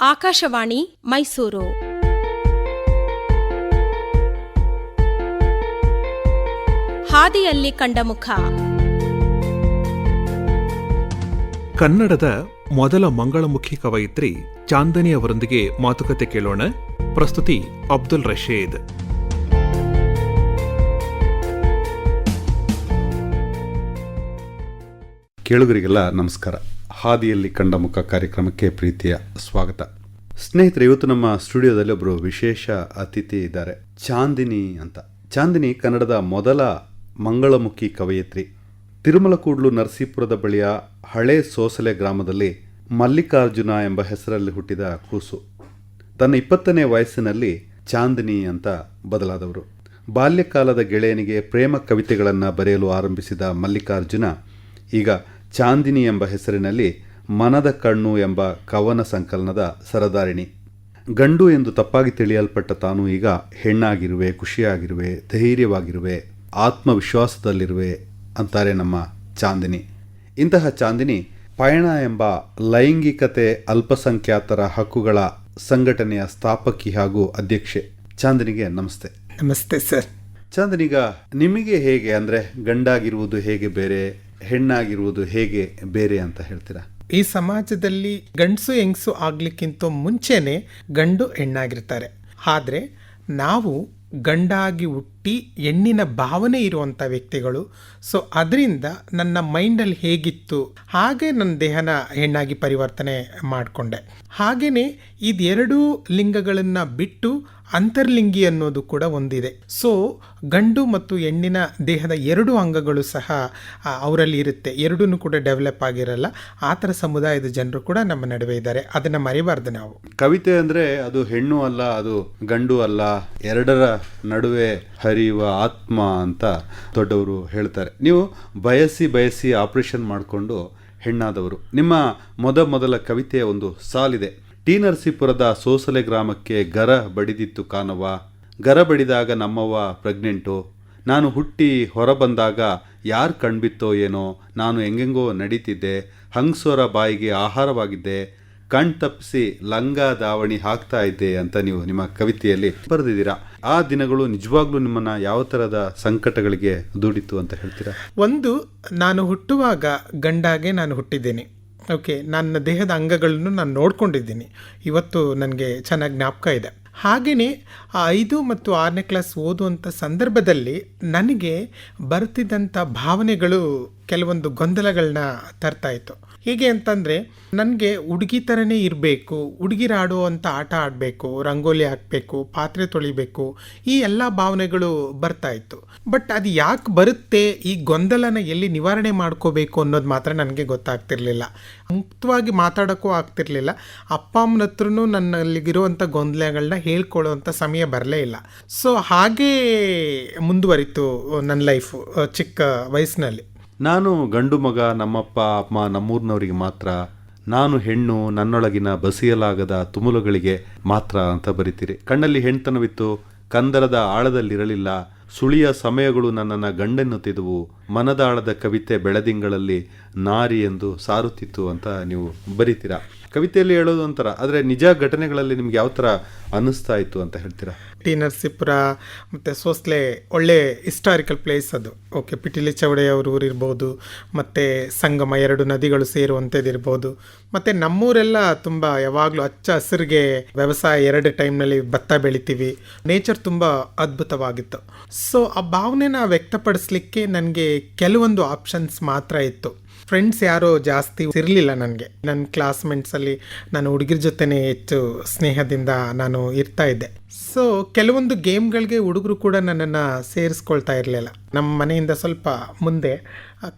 ಆಕಾಶವಾಣಿ ಮೈಸೂರು. ಹಾದಿಯಲ್ಲಿ ಕಂಡ ಮುಖ. ಕನ್ನಡದ ಮೊದಲ ಮಂಗಳಮುಖಿ ಕವಯಿತ್ರಿ ಚಾಂದನಿ ಅವರೊಂದಿಗೆ ಮಾತುಕತೆ ಕೇಳೋಣ. ಪ್ರಸ್ತುತಿ ಅಬ್ದುಲ್ ರಶೀದ್. ಕೇಳುಗರಿಗೆಲ್ಲ ನಮಸ್ಕಾರ. ಹಾದಿಯಲ್ಲಿ ಕಂಡ ಮುಖ ಕಾರ್ಯಕ್ರಮಕ್ಕೆ ಪ್ರೀತಿಯ ಸ್ವಾಗತ. ಸ್ನೇಹಿತರೆ, ಇವತ್ತು ನಮ್ಮ ಸ್ಟುಡಿಯೋದಲ್ಲಿ ಒಬ್ಬರು ವಿಶೇಷ ಅತಿಥಿ ಇದ್ದಾರೆ. ಚಾಂದಿನಿ ಅಂತ. ಚಾಂದಿನಿ ಕನ್ನಡದ ಮೊದಲ ಮಂಗಳಮುಖಿ ಕವಯಿತ್ರಿ. ತಿರುಮಲಕೂಡ್ಲು ನರಸೀಪುರದ ಬಳಿಯ ಹಳೆ ಸೋಸಲೆ ಗ್ರಾಮದಲ್ಲಿ ಮಲ್ಲಿಕಾರ್ಜುನ ಎಂಬ ಹೆಸರಲ್ಲಿ ಹುಟ್ಟಿದ ಕೂಸು. ತನ್ನ ಇಪ್ಪತ್ತನೇ ವಯಸ್ಸಿನಲ್ಲಿ ಚಾಂದಿನಿ ಅಂತ ಬದಲಾದವರು. ಬಾಲ್ಯಕಾಲದ ಗೆಳೆಯನಿಗೆ ಪ್ರೇಮ ಕವಿತೆಗಳನ್ನು ಬರೆಯಲು ಆರಂಭಿಸಿದ ಮಲ್ಲಿಕಾರ್ಜುನ ಈಗ ಚಾಂದಿನಿ ಎಂಬ ಹೆಸರಿನಲ್ಲಿ ಮನದ ಕಣ್ಣು ಎಂಬ ಕವನ ಸಂಕಲನದ ಸರದಾರಿಣಿ. ಗಂಡು ಎಂದು ತಪ್ಪಾಗಿ ತಿಳಿಯಲ್ಪಟ್ಟ ತಾನು ಈಗ ಹೆಣ್ಣಾಗಿರುವೆ ಖುಷಿಯಾಗಿರುವೆ ಧೈರ್ಯವಾಗಿರುವೆ ಆತ್ಮವಿಶ್ವಾಸದಲ್ಲಿರುವೆ ಅಂತಾರೆ ನಮ್ಮ ಚಾಂದಿನಿ. ಇಂತಹ ಚಾಂದಿನಿ ಪಯಣ ಎಂಬ ಲೈಂಗಿಕತೆ ಅಲ್ಪಸಂಖ್ಯಾತರ ಹಕ್ಕುಗಳ ಸಂಘಟನೆಯ ಸ್ಥಾಪಕಿ ಹಾಗೂ ಅಧ್ಯಕ್ಷೆ. ಚಾಂದಿನಿಗೆ ನಮಸ್ತೆ. ನಮಸ್ತೆ ಸರ್. ಚಾಂದಿನಿಗ ನಿಮಗೆ ಹೇಗೆ ಅಂದ್ರೆ ಗಂಡಾಗಿರುವುದು ಹೇಗೆ ಬೇರೆ? ಹೆಣ್ಣಾಗಿರುವುದು ಹೇಗೆ ಬೇರೆ ಅಂತ ಹೇಳ್ತೀರಾ? ಈ ಸಮಾಜದಲ್ಲಿ ಗಂಡಸು ಹೆಂಗಸು ಆಗ್ಲಿಕ್ಕಿಂತ ಮುಂಚೆನೆ ಗಂಡು ಹೆಣ್ಣಾಗಿರ್ತಾರೆ. ಆದ್ರೆ ನಾವು ಗಂಡಾಗಿ ಹುಟ್ಟಿ ಹೆಣ್ಣಿನ ಭಾವನೆ ಇರುವಂಥ ವ್ಯಕ್ತಿಗಳು. ಸೊ ಅದರಿಂದ ನನ್ನ ಮೈಂಡಲ್ಲಿ ಹೇಗಿತ್ತು? ಹಾಗೆ ನನ್ನ ದೇಹನ ಹೆಣ್ಣಾಗಿ ಪರಿವರ್ತನೆ ಮಾಡಿಕೊಂಡೆ. ಹಾಗೆಯೇ ಇದೆರಡೂ ಲಿಂಗಗಳನ್ನು ಬಿಟ್ಟು ಅಂತರ್ಲಿಂಗಿ ಅನ್ನೋದು ಕೂಡ ಒಂದಿದೆ. ಸೊ ಗಂಡು ಮತ್ತು ಹೆಣ್ಣಿನ ದೇಹದ ಎರಡು ಅಂಗಗಳು ಸಹ ಅವರಲ್ಲಿ ಇರುತ್ತೆ. ಎರಡೂ ಕೂಡ ಡೆವಲಪ್ ಆಗಿರಲ್ಲ. ಆ ಥರ ಸಮುದಾಯದ ಜನರು ಕೂಡ ನಮ್ಮ ನಡುವೆ ಇದ್ದಾರೆ. ಅದನ್ನು ಮರಿಬಾರ್ದು ನಾವು. ಕವಿತೆ ಅಂದರೆ ಅದು ಹೆಣ್ಣು ಅಲ್ಲ, ಅದು ಗಂಡು ಅಲ್ಲ. ಎರಡರ ನಡುವೆ ಹರಿಯುವ ಆತ್ಮ ಅಂತ ದೊಡ್ಡವರು ಹೇಳ್ತಾರೆ. ನೀವು ಬಯಸಿ ಬಯಸಿ ಆಪರೇಷನ್ ಮಾಡಿಕೊಂಡು ಹೆಣ್ಣಾದವರು. ನಿಮ್ಮ ಮೊದ ಮೊದಲ ಕವಿತೆಯ ಒಂದು ಸಾಲಿದೆ. ಟಿ ಸೋಸಲೆ ಗ್ರಾಮಕ್ಕೆ ಗರ ಬಡಿದಿತ್ತು ಕಾನವ ಗರ ಬಡಿದಾಗ ನಮ್ಮವ್ವ ಪ್ರೆಗ್ನೆಂಟು. ನಾನು ಹುಟ್ಟಿ ಹೊರ ಬಂದಾಗ ಯಾರು ಕಣ್ಬಿತ್ತೋ ಏನೋ, ನಾನು ಹೆಂಗೆಂಗೋ ನಡೀತಿದ್ದೆ. ಹಂಗ್ಸೋರ ಬಾಯಿಗೆ ಆಹಾರವಾಗಿದ್ದೆ. ಕಣ್ ತಪ್ಪಿಸಿ ಲಂಗ ದಾವಣಿ ಹಾಕ್ತಾ ಇದ್ದೆ ಅಂತ ನೀವು ನಿಮ್ಮ ಕವಿತೆಯಲ್ಲಿ ಬರೆದಿದ್ದೀರಾ. ಆ ದಿನಗಳು ನಿಜವಾಗ್ಲೂ ನಿಮ್ಮನ್ನ ಯಾವ ಥರದ ಸಂಕಟಗಳಿಗೆ ದೂಡಿತು ಅಂತ ಹೇಳ್ತೀರಾ? ಒಂದು, ನಾನು ಹುಟ್ಟುವಾಗ ಗಂಡಾಗೆ ನಾನು ಹುಟ್ಟಿದ್ದೇನೆ. ಓಕೆ, ನನ್ನ ದೇಹದ ಅಂಗಗಳನ್ನು ನಾನು ನೋಡ್ಕೊಂಡಿದ್ದೀನಿ. ಇವತ್ತು ನನಗೆ ಚೆನ್ನಾಗಿ ಜ್ಞಾಪಕ ಇದೆ. ಹಾಗೆಯೇ ಆ ಐದು ಮತ್ತು ಆರನೇ ಕ್ಲಾಸ್ ಓದುವಂಥ ಸಂದರ್ಭದಲ್ಲಿ ನನಗೆ ಬರ್ತಿದ್ದಂಥ ಭಾವನೆಗಳು ಕೆಲವೊಂದು ಗೊಂದಲಗಳನ್ನ ತರ್ತಾ ಇತ್ತು. ಹೇಗೆ ಅಂತಂದರೆ, ನನಗೆ ಹುಡುಗಿ ಥರನೇ ಇರಬೇಕು ಹುಡುಗಿರಾಡೋ ಅಂತ ಆಟ ಆಡಬೇಕು, ರಂಗೋಲಿ ಹಾಕಬೇಕು, ಪಾತ್ರೆ ತೊಳಿಬೇಕು, ಈ ಎಲ್ಲ ಭಾವನೆಗಳು ಬರ್ತಾ ಇತ್ತು. ಬಟ್ ಅದು ಯಾಕೆ ಬರುತ್ತೆ, ಈ ಗೊಂದಲನ ಎಲ್ಲಿ ನಿವಾರಣೆ ಮಾಡ್ಕೋಬೇಕು ಅನ್ನೋದು ಮಾತ್ರ ನನಗೆ ಗೊತ್ತಾಗ್ತಿರ್ಲಿಲ್ಲ. ಮುಕ್ತವಾಗಿ ಮಾತಾಡೋಕ್ಕೂ ಆಗ್ತಿರ್ಲಿಲ್ಲ. ಅಪ್ಪ ಅಮ್ಮನ ಹತ್ರನು ನನ್ನಲ್ಲಿಗಿರುವಂಥ ಗೊಂದಲಗಳನ್ನ ಹೇಳ್ಕೊಳ್ಳೋವಂಥ ಸಮಯ ಬರಲೇ ಇಲ್ಲ. ಸೊ ಹಾಗೇ ಮುಂದುವರಿತು ನನ್ನ ಲೈಫು ಚಿಕ್ಕ ವಯಸ್ಸಿನಲ್ಲಿ. ನಾನು ಗಂಡು ಮಗ, ನಮ್ಮಪ್ಪ, ಅಮ್ಮ ನಮ್ಮೂರಿನವರಿಗೆ ಮಾತ್ರ, ನಾನು ಹೆಣ್ಣು, ನನ್ನೊಳಗಿನ ಬಸಿಯಲಾಗದ ತುಮುಲಗಳಿಗೆ ಮಾತ್ರ ಅಂತ ಬರಿತೀರಿ. ಕಣ್ಣಲ್ಲಿ ಹೆಣ್ತನವಿತ್ತು ಕಂದರದ ಆಳದಲ್ಲಿರಲಿಲ್ಲ, ಸುಳಿಯ ಸಮಯಗಳು ನನ್ನನ್ನು ಗಂಡೆನ್ನುತ್ತಿದ್ದವು ಮನದಾಳದ ಕವಿತೆ ಬೆಳದಿಂಗಳಲ್ಲಿ ನಾರಿ ಎಂದು ಸಾರುತ್ತಿತ್ತು ಅಂತ ನೀವು ಬರಿತೀರಾ? ಕವಿತೆಯಲ್ಲಿ ಹೇಳೋದು ಒಂಥರ. ಆದರೆ ನಿಜ ಘಟನೆಗಳಲ್ಲಿ ನಿಮ್ಗೆ ಯಾವ ಥರ ಅನ್ನಿಸ್ತಾ ಇತ್ತು ಅಂತ ಹೇಳ್ತೀರಾ? ಟಿ ನರಸೀಪುರ ಮತ್ತು ಸೋಸ್ಲೆ ಒಳ್ಳೆ ಹಿಸ್ಟಾರಿಕಲ್ ಪ್ಲೇಸ್ ಅದು. ಓಕೆ ಪಿಟಿಲಿ ಚೌಡೆಯವ್ರ ಊರು ಇರ್ಬೋದು, ಮತ್ತು ಸಂಗಮ ಎರಡು ನದಿಗಳು ಸೇರುವಂಥದ್ದಿರ್ಬೋದು ಮತ್ತು ನಮ್ಮೂರೆಲ್ಲ ತುಂಬ ಯಾವಾಗಲೂ ಹಚ್ಚ ಹಸಿರಿಗೆ ವ್ಯವಸಾಯ ಎರಡು ಟೈಮ್ನಲ್ಲಿ ಭತ್ತ ಬೆಳಿತೀವಿ. ನೇಚರ್ ತುಂಬ ಅದ್ಭುತವಾಗಿತ್ತು. ಸೊ ಆ ಭಾವನೆನ ವ್ಯಕ್ತಪಡಿಸ್ಲಿಕ್ಕೆ ನನಗೆ ಕೆಲವೊಂದು ಆಪ್ಷನ್ಸ್ ಮಾತ್ರ ಇತ್ತು. ಫ್ರೆಂಡ್ಸ್ ಯಾರೋ ಜಾಸ್ತಿ ಇರಲಿಲ್ಲ ನನಗೆ. ನನ್ನ ಕ್ಲಾಸ್ಮೇಟ್ಸಲ್ಲಿ ನಾನು ಹುಡುಗಿರ ಜೊತೆನೇ ಹೆಚ್ಚು ಸ್ನೇಹದಿಂದ ನಾನು ಇರ್ತಾ ಇದ್ದೆ. ಸೊ ಕೆಲವೊಂದು ಗೇಮ್ಗಳಿಗೆ ಹುಡುಗರು ಕೂಡ ನನ್ನನ್ನು ಸೇರಿಸ್ಕೊಳ್ತಾ ಇರಲಿಲ್ಲ. ನಮ್ಮ ಮನೆಯಿಂದ ಸ್ವಲ್ಪ ಮುಂದೆ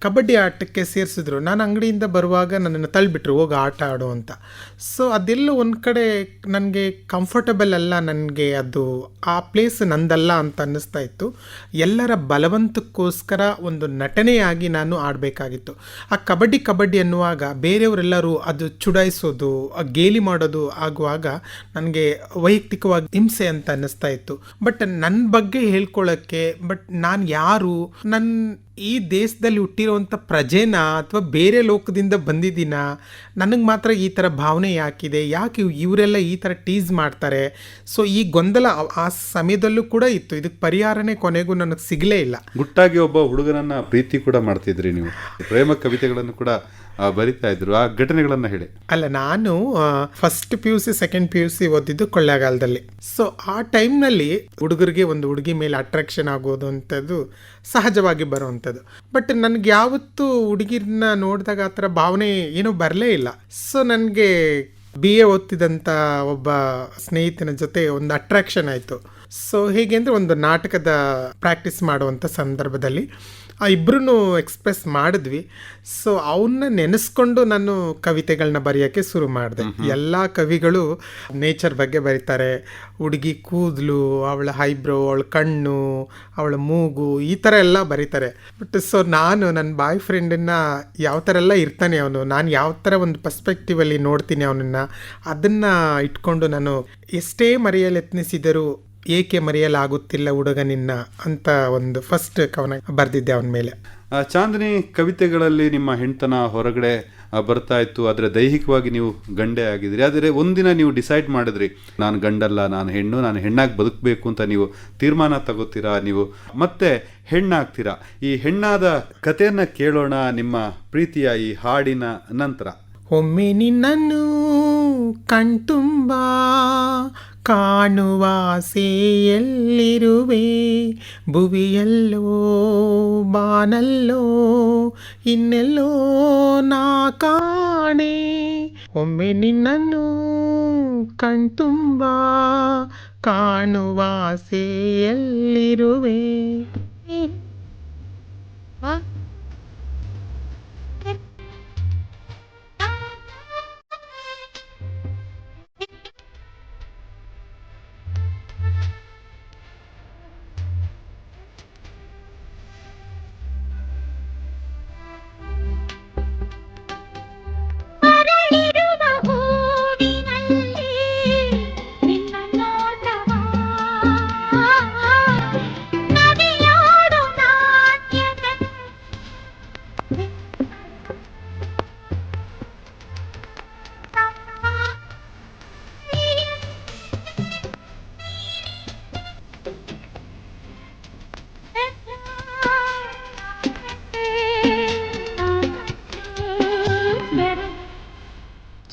ಕಬಡ್ಡಿ ಆಟಕ್ಕೆ ಸೇರಿಸಿದ್ರು. ನಾನು ಅಂಗಡಿಯಿಂದ ಬರುವಾಗ ನನ್ನನ್ನು ತಳ್ಳಿಬಿಟ್ರು, ಹೋಗಿ ಆಟ ಆಡು ಅಂತ. ಸೊ ಅದೆಲ್ಲ ಒಂದು ಕಡೆ ನನಗೆ ಕಂಫರ್ಟಬಲ್ ಅಲ್ಲ, ನನಗೆ ಅದು ಆ ಪ್ಲೇಸ್ ನಂದಲ್ಲ ಅಂತ ಅನ್ನಿಸ್ತಾ ಇತ್ತು. ಎಲ್ಲರ ಬಲವಂತಕ್ಕೋಸ್ಕರ ಒಂದು ನಟನೆಯಾಗಿ ನಾನು ಆಡಬೇಕಾಗಿತ್ತು. ಆ ಕಬಡ್ಡಿ ಕಬಡ್ಡಿ ಅನ್ನುವಾಗ ಬೇರೆಯವರೆಲ್ಲರೂ ಅದು ಚುಡಾಯಿಸೋದು ಗೇಲಿ ಮಾಡೋದು ಆಗುವಾಗ ನನಗೆ ವೈಯಕ್ತಿಕವಾಗಿ ಹಿಂಸೆ ಅಂತ ಅನ್ನಿಸ್ತಾ ಇತ್ತು. ಬಟ್ ನನ್ನ ಬಗ್ಗೆ ಹೇಳ್ಕೊಳ್ಳೋಕ್ಕೆ ಬಟ್ ನಾನು ಯಾರು ನನ್ನ ಈ ದೇಶದಲ್ಲಿ ಹುಟ್ಟಿರುವಂಥ ಪ್ರಜೆನ ಅಥವಾ ಬೇರೆ ಲೋಕದಿಂದ ಬಂದಿದ್ದೀನ ನನಗೆ ಮಾತ್ರ ಈ ಥರ ಭಾವನೆ ಯಾಕಿದೆ? ಯಾಕೆ ಇವರೆಲ್ಲ ಈ ಥರ ಟೀಸ್ ಮಾಡ್ತಾರೆ? ಸೊ ಈ ಗೊಂದಲ ಆ- ಸಮಯದಲ್ಲೂ ಕೂಡ ಇತ್ತು. ಇದಕ್ಕೆ ಪರಿಹಾರನೇ ಕೊನೆಗೂ ನನಗೆ ಸಿಗಲೇ ಇಲ್ಲ. ಗುಟ್ಟಾಗಿ ಒಬ್ಬ ಹುಡುಗನನ್ನು ಪ್ರೀತಿ ಕೂಡ ಮಾಡ್ತಿದ್ರಿ ನೀವು. ಪ್ರೇಮ ಕವಿತೆಗಳನ್ನು ಕೂಡ ಬರಿತಾ ಇದ್ರು. ಆ ಘಟನೆಗಳನ್ನು ಹೇಳಿ. ಅಲ್ಲ ನಾನು first P U C second P U C ಓದಿದ್ದು ಕೊಳ್ಳೇಗಾಲದಲ್ಲಿ. ಸೊ ಆ ಟೈಮ್ನಲ್ಲಿ ಹುಡುಗರಿಗೆ ಒಂದು ಹುಡುಗಿ ಮೇಲೆ ಅಟ್ರಾಕ್ಷನ್ ಆಗೋದು ಅಂಥದ್ದು ಸಹಜವಾಗಿ ಬರುವಂಥದ್ದು. ಬಟ್ ನನಗೆ ಯಾವತ್ತೂ ಹುಡುಗಿರನ್ನ ನೋಡಿದಾಗ ಆ ಥರ ಭಾವನೆ ಏನೂ ಬರಲೇ ಇಲ್ಲ. ಸೊ ನನಗೆ ಬಿ ಎ ಓದ್ತಿದ್ದಂಥ ಒಬ್ಬ ಸ್ನೇಹಿತನ ಜೊತೆ ಒಂದು ಅಟ್ರಾಕ್ಷನ್ ಆಯಿತು. ಸೊ ಹೇಗೆ ಅಂದರೆ ಒಂದು ನಾಟಕದ ಪ್ರಾಕ್ಟೀಸ್ ಮಾಡುವಂಥ ಸಂದರ್ಭದಲ್ಲಿ ಆ ಇಬ್ಬರೂ ಎಕ್ಸ್ಪ್ರೆಸ್ ಮಾಡಿದ್ವಿ. ಸೊ ಅವನ್ನ ನೆನೆಸ್ಕೊಂಡು ನಾನು ಕವಿತೆಗಳನ್ನ ಬರೆಯೋಕ್ಕೆ ಶುರು ಮಾಡಿದೆ. ಎಲ್ಲ ಕವಿಗಳು ನೇಚರ್ ಬಗ್ಗೆ ಬರೀತಾರೆ. ಹುಡುಗಿ ಕೂದಲು ಅವಳ ಹೈಬ್ರೋ ಅವಳ ಕಣ್ಣು ಅವಳ ಮೂಗು ಈ ಥರ ಎಲ್ಲ ಬರೀತಾರೆ. ಬಟ್ ಸೊ ನಾನು ನನ್ನ ಬಾಯ್ ಫ್ರೆಂಡನ್ನು ಯಾವ ಥರ ಎಲ್ಲ ಇರ್ತಾನೆ ಅವನು ನಾನು ಯಾವ ಥರ ಒಂದು ಪರ್ಸ್ಪೆಕ್ಟಿವಲ್ಲಿ ನೋಡ್ತೀನಿ ಅವನನ್ನು ಅದನ್ನು ಇಟ್ಕೊಂಡು ನಾನು ಎಷ್ಟೇ ಮರೆಯಲು ಯತ್ನಿಸಿದರೂ ಏಕೆ ಮರೆಯಲಾಗುತ್ತಿಲ್ಲ ಹುಡುಗನಿನ್ನ ಅಂತ ಒಂದು ಫಸ್ಟ್ ಕವನ ಬರೆದಿದ್ದೆ ಅವನ ಮೇಲೆ. ಚಾಂದಿನಿ ಕವಿತೆಗಳಲ್ಲಿ ನಿಮ್ಮ ಹೆಣ್ತನ ಹೊರಗಡೆ ಬರ್ತಾ ಇತ್ತು. ಆದರೆ ದೈಹಿಕವಾಗಿ ನೀವು ಗಂಡೆ ಆಗಿದ್ರಿ ಆದರೆ ಒಂದಿನ ನೀವು ಡಿಸೈಡ್ ಮಾಡಿದ್ರಿ ನಾನು ಗಂಡಲ್ಲ ನಾನು ಹೆಣ್ಣು ನಾನು ಹೆಣ್ಣಾಗಿ ಬದುಕಬೇಕು ಅಂತ ನೀವು ತೀರ್ಮಾನ ತಗೋತೀರಾ ನೀವು ಮತ್ತೆ ಹೆಣ್ಣಾಗ್ತೀರಾ? ಈ ಹೆಣ್ಣಾದ ಕಥೆಯನ್ನು ಕೇಳೋಣ ನಿಮ್ಮ ಪ್ರೀತಿಯ ಈ ಹಾಡಿನ ನಂತರ. ಒಮ್ಮೆ ನಿನ್ನನ್ನು ಕಣ್ತುಂಬ ಕಾಣುವ ಎಲ್ಲಿರುವೆ ಭುವಿಯಲ್ಲೋ ಬಾನಲ್ಲೋ ಇನ್ನೆಲ್ಲೋ ನಾ ಕಾಣೆ. ಒಮ್ಮೆ ನಿನ್ನನ್ನು ಕಣ್ತುಂಬ ಕಾಣುವ ಎಲ್ಲಿರುವೆ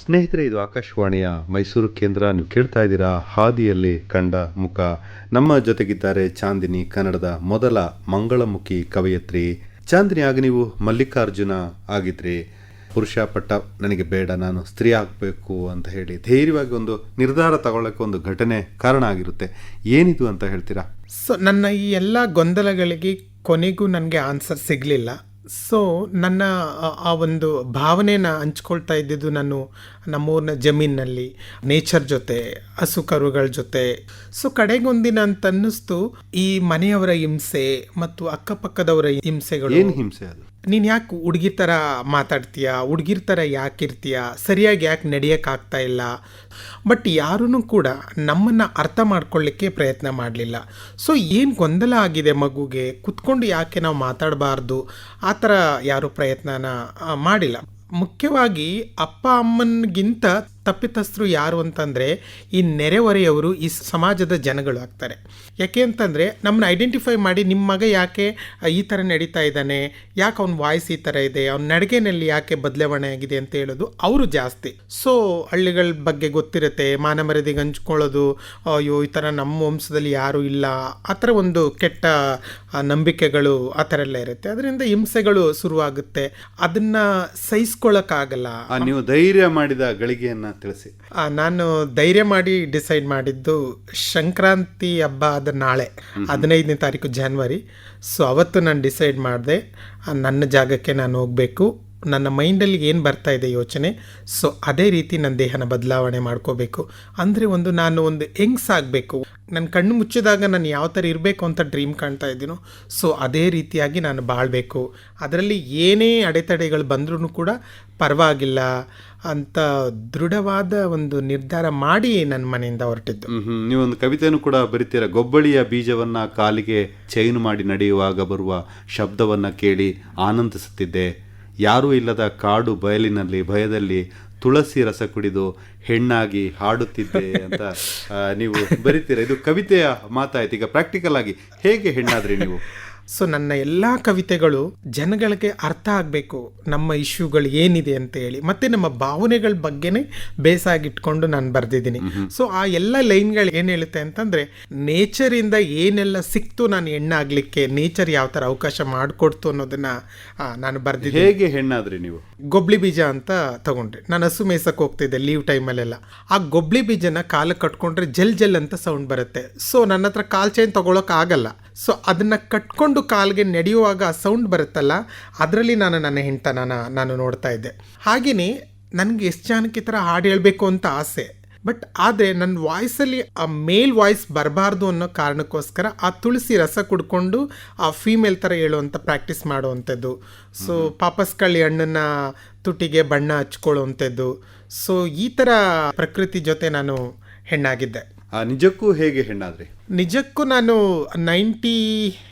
ಸ್ನೇಹಿತರೆ, ಇದು ಆಕಾಶವಾಣಿಯ ಮೈಸೂರು ಕೇಂದ್ರ. ನೀವು ಕೇಳ್ತಾ ಇದ್ದೀರಾ ಹಾದಿಯಲ್ಲಿ ಕಂಡ ಮುಖ. ನಮ್ಮ ಜೊತೆಗಿದ್ದಾರೆ ಚಾಂದಿನಿ, ಕನ್ನಡದ ಮೊದಲ ಮಂಗಳಮುಖಿ ಕವಯತ್ರಿ. ಚಾಂದಿನಿ, ಆಗ ನೀವು ಮಲ್ಲಿಕಾರ್ಜುನ ಆಗಿದ್ರಿ. ಪುರುಷ ಪಟ್ಟ, ನನಗೆ ಬೇಡ, ನಾನು ಸ್ತ್ರೀ ಆಗಬೇಕು ಅಂತ ಹೇಳಿ ಧೈರ್ಯವಾಗಿ ಒಂದು ನಿರ್ಧಾರ ತಗೊಳ್ಳೋಕೆ ಒಂದು ಘಟನೆ ಕಾರಣ ಆಗಿರುತ್ತೆ. ಏನಿದು ಅಂತ ಹೇಳ್ತೀರಾ? ಸೊ, ನನ್ನ ಈ ಎಲ್ಲ ಗೊಂದಲಗಳಿಗೆ ಕೊನೆಗೂ ನನಗೆ ಆನ್ಸರ್ ಸಿಗಲಿಲ್ಲ. ಸೊ ನನ್ನ, ಆ- ಒಂದು ಭಾವನೆನ ಹಂಚ್ಕೊಳ್ತಾ ಇದ್ದಿದ್ದು ನಾನು ನಮ್ಮೂರಿನ ಜಮೀನಲ್ಲಿ. ನೇಚರ್ ಜೊತೆ, ಹಸು ಕರುಗಳ ಜೊತೆ. ಸೊ ಕಡೆಗೊಂದಿನ ಅಂತ ಅನ್ನಿಸ್ತು ಈ ಮನೆಯವರ ಹಿಂಸೆ ಮತ್ತು ಅಕ್ಕಪಕ್ಕದವರ ಹಿಂಸೆಗಳು. ಹಿಂಸೆ ಅದು? ನೀನು ಯಾಕೆ ಹುಡುಗಿ ಥರ ಮಾತಾಡ್ತೀಯ? ಹುಡುಗಿರ್ ಥರ ಯಾಕೆ ಇರ್ತೀಯ? ಸರಿಯಾಗಿ ಯಾಕೆ ನಡೆಯೋಕ್ಕಾಗ್ತಾ ಇಲ್ಲ? ಬಟ್ ಯಾರೂ ಕೂಡ ನಮ್ಮನ್ನು ಅರ್ಥ ಮಾಡ್ಕೊಳ್ಳಿಕ್ಕೆ ಪ್ರಯತ್ನ ಮಾಡಲಿಲ್ಲ. ಸೊ ಏನು ಗೊಂದಲ ಆಗಿದೆ ಮಗುಗೆ? ಕುತ್ಕೊಂಡು ಯಾಕೆ ನಾವು ಮಾತಾಡಬಾರ್ದು? ಆ ಥರ ಯಾರೂ ಪ್ರಯತ್ನನ ಮಾಡಿಲ್ಲ. ಮುಖ್ಯವಾಗಿ ಅಪ್ಪ ಅಮ್ಮನಿಗಿಂತ ತಪ್ಪಿತಸ್ಥರು ಯಾರು ಅಂತಂದರೆ ಈ ನೆರೆಹೊರೆಯವರು ಈ ಸಮಾಜದ ಜನಗಳು ಆಗ್ತಾರೆ. ಯಾಕೆ ಅಂತಂದರೆ ನಮ್ಮನ್ನ ಐಡೆಂಟಿಫೈ ಮಾಡಿ ನಿಮ್ಮ ಮಗ ಯಾಕೆ ಈ ಥರ ನಡೀತಾ ಇದ್ದಾನೆ, ಯಾಕೆ ಅವ್ನ ವಾಯ್ಸ್ ಈ ಥರ ಇದೆ, ಅವ್ನ ನಡಿಗೆನಲ್ಲಿ ಯಾಕೆ ಬದಲಾವಣೆ ಆಗಿದೆ ಅಂತ ಹೇಳೋದು ಅವರು ಜಾಸ್ತಿ. ಸೊ ಹಳ್ಳಿಗಳ ಬಗ್ಗೆ ಗೊತ್ತಿರುತ್ತೆ, ಮಾನ ಮರ್ಯಾದೆಗೆ ಹಂಚ್ಕೊಳ್ಳೋದು, ಅಯ್ಯೋ, ಈ ಥರ ನಮ್ಮ ವಂಶದಲ್ಲಿ ಯಾರೂ ಇಲ್ಲ, ಆ ಥರ ಒಂದು ಕೆಟ್ಟ ನಂಬಿಕೆಗಳು ಆ ಥರ ಎಲ್ಲ ಇರುತ್ತೆ. ಅದರಿಂದ ಹಿಂಸೆಗಳು ಶುರುವಾಗುತ್ತೆ. ಅದನ್ನು ಸಹಿಸ್ಕೊಳ್ಳೋಕ್ಕಾಗಲ್ಲ ನೀವು ಧೈರ್ಯ ಮಾಡಿದ ಗಳಿಗೆಯನ್ನ ತಿಳಿಸಿ. ನಾನು ಧೈರ್ಯ ಮಾಡಿ ಡಿಸೈಡ್ ಮಾಡಿದ್ದು ಸಂಕ್ರಾಂತಿ ಹಬ್ಬ ಆದ ನಾಳೆ ಹದಿನೈದನೇ ತಾರೀಕು ಜಾನ್ವರಿ. ಸೊ ಅವತ್ತು ನಾನು ಡಿಸೈಡ್ ಮಾಡಿದೆ ನನ್ನ ಜಾಗಕ್ಕೆ ನಾನು ಹೋಗಬೇಕು. ನನ್ನ ಮೈಂಡಲ್ಲಿ ಏನು ಬರ್ತಾ ಇದೆ ಯೋಚನೆ ಸೊ ಅದೇ ರೀತಿ ನನ್ನ ದೇಹನ ಬದಲಾವಣೆ ಮಾಡ್ಕೋಬೇಕು. ಅಂದರೆ ಒಂದು ನಾನು ಒಂದು ಹೆಂಗ್ಸ್ ಆಗಬೇಕು. ನನ್ನ ಕಣ್ಣು ಮುಚ್ಚಿದಾಗ ನಾನು ಯಾವ ಥರ ಇರಬೇಕು ಅಂತ ಡ್ರೀಮ್ ಕಾಣ್ತಾ ಇದ್ದೀನೋ ಸೊ ಅದೇ ರೀತಿಯಾಗಿ ನಾನು ಬಾಳಬೇಕು. ಅದರಲ್ಲಿ ಏನೇ ಅಡೆತಡೆಗಳು ಬಂದ್ರೂ ಕೂಡ ಪರವಾಗಿಲ್ಲ. ಅಂತ ದೃಢವಾದ ಒಂದು ನಿರ್ಧಾರ ಮಾಡಿ ನನ್ನ ಮನೆಯಿಂದ ಹೊರಟಿದ್ದು. ನೀವೊಂದು ಕವಿತೆಯನ್ನು ಕೂಡ ಬರಿತೀರ? ಗೊಬ್ಬಳಿಯ ಬೀಜವನ್ನ ಕಾಲಿಗೆ ಚೈನ್ ಮಾಡಿ ನಡೆಯುವಾಗ ಬರುವ ಶಬ್ದವನ್ನ ಕೇಳಿ ಆನಂದಿಸುತ್ತಿದ್ದೆ. ಯಾರೂ ಇಲ್ಲದ ಕಾಡು ಬಯಲಿನಲ್ಲಿ, ಭಯದಲ್ಲಿ ತುಳಸಿ ರಸ ಕುಡಿದು ಹೆಣ್ಣಾಗಿ ಹಾಡುತ್ತಿದ್ದೆ ಅಂತ ನೀವು ಬರಿತೀರ? ಇದು ಕವಿತೆಯ ಮಾತಾಯ್ತು. ಈಗ ಪ್ರಾಕ್ಟಿಕಲ್ ಆಗಿ ಹೇಗೆ ಹೆಣ್ಣಾದ್ರಿ ನೀವು? ಸೊ ನನ್ನ ಎಲ್ಲ ಕವಿತೆಗಳು ಜನಗಳಿಗೆ ಅರ್ಥ ಆಗಬೇಕು ನಮ್ಮ ಇಶ್ಯೂಗಳು ಏನಿದೆ ಅಂತ ಹೇಳಿ. ಮತ್ತೆ ನಮ್ಮ ಭಾವನೆಗಳ ಬಗ್ಗೆನೇ ಬೇಸಾಗಿಟ್ಕೊಂಡು ನಾನು ಬರೆದಿದ್ದೀನಿ. ಸೊ ಆ ಎಲ್ಲ ಲೈನ್ಗಳು ಏನು ಹೇಳುತ್ತೆ ಅಂತಂದ್ರೆ ನೇಚರಿಂದ ಏನೆಲ್ಲ ಸಿಕ್ತು ನಾನು ಹೆಣ್ಣಾಗಲಿಕ್ಕೆ ನೇಚರ್ ಯಾವ ಥರ ಅವಕಾಶ ಮಾಡಿಕೊಡ್ತು ಅನ್ನೋದನ್ನ ನಾನು ಬರೆದಿದ್ದೀನಿ. ಹೇಗೆ ಹೆಣ್ಣಾದ್ರಿ ನೀವು? ಗೊಬ್ಳಿ ಬೀಜ ಅಂತ ತಗೊಂಡ್ರೆ. ನಾನು ಹಸು ಮೇಯ್ಸಕ್ಕೆ ಹೋಗ್ತಿದ್ದೆ ಲೀವ್ ಟೈಮಲ್ಲೆಲ್ಲ ಆ ಗೊಬ್ಳಿ ಬೀಜನ ಕಾಲು ಕಟ್ಕೊಂಡ್ರೆ ಜಲ್ ಜಲ್ ಅಂತ ಸೌಂಡ್ ಬರುತ್ತೆ. ಸೊ ನನ್ನ ಹತ್ರ ಕಾಲು ಚೈನ್ ಆಗಲ್ಲ. ಸೊ ಅದನ್ನು ಕಟ್ಕೊಂಡು ಕಾಲಿಗೆ ನಡೆಯುವಾಗ ಆ ಸೌಂಡ್ ಬರುತ್ತಲ್ಲ, ಅದರಲ್ಲಿ ನಾನು ನನ್ನ ಹೆಂಡತನ ನಾನು ನೋಡ್ತಾ ಇದ್ದೆ. ಹಾಗೆಯೇ ನನಗೆ ಎಷ್ಟು ಜನಕ್ಕೆ ಈ ಥರ ಹಾಡು ಹೇಳಬೇಕು ಅಂತ ಆಸೆ. ಬಟ್ ಆದರೆ ನನ್ನ ವಾಯ್ಸಲ್ಲಿ ಆ ಮೇಲ್ ವಾಯ್ಸ್ ಬರಬಾರ್ದು ಅನ್ನೋ ಕಾರಣಕ್ಕೋಸ್ಕರ ಆ ತುಳಸಿ ರಸ ಕುಡ್ಕೊಂಡು ಆ ಫೀಮೇಲ್ ಥರ ಹೇಳುವಂಥ ಪ್ರಾಕ್ಟೀಸ್ ಮಾಡುವಂಥದ್ದು. ಸೊ ಪಾಪಸ್ಕಳ್ಳಿ ಹಣ್ಣನ್ನು ತುಟಿಗೆ ಬಣ್ಣ ಹಚ್ಕೊಳ್ಳುವಂಥದ್ದು. ಸೊ ಈ ಥರ ಪ್ರಕೃತಿ ಜೊತೆ ನಾನು ಹೆಣ್ಣಾಗಿದ್ದೆ. ಆ ನಿಜಕ್ಕೂ ಹೇಗೆ ಹೆಣ್ಣಾದ್ರಿ? ನಿಜಕ್ಕೂ ನಾನು ನೈಂಟಿ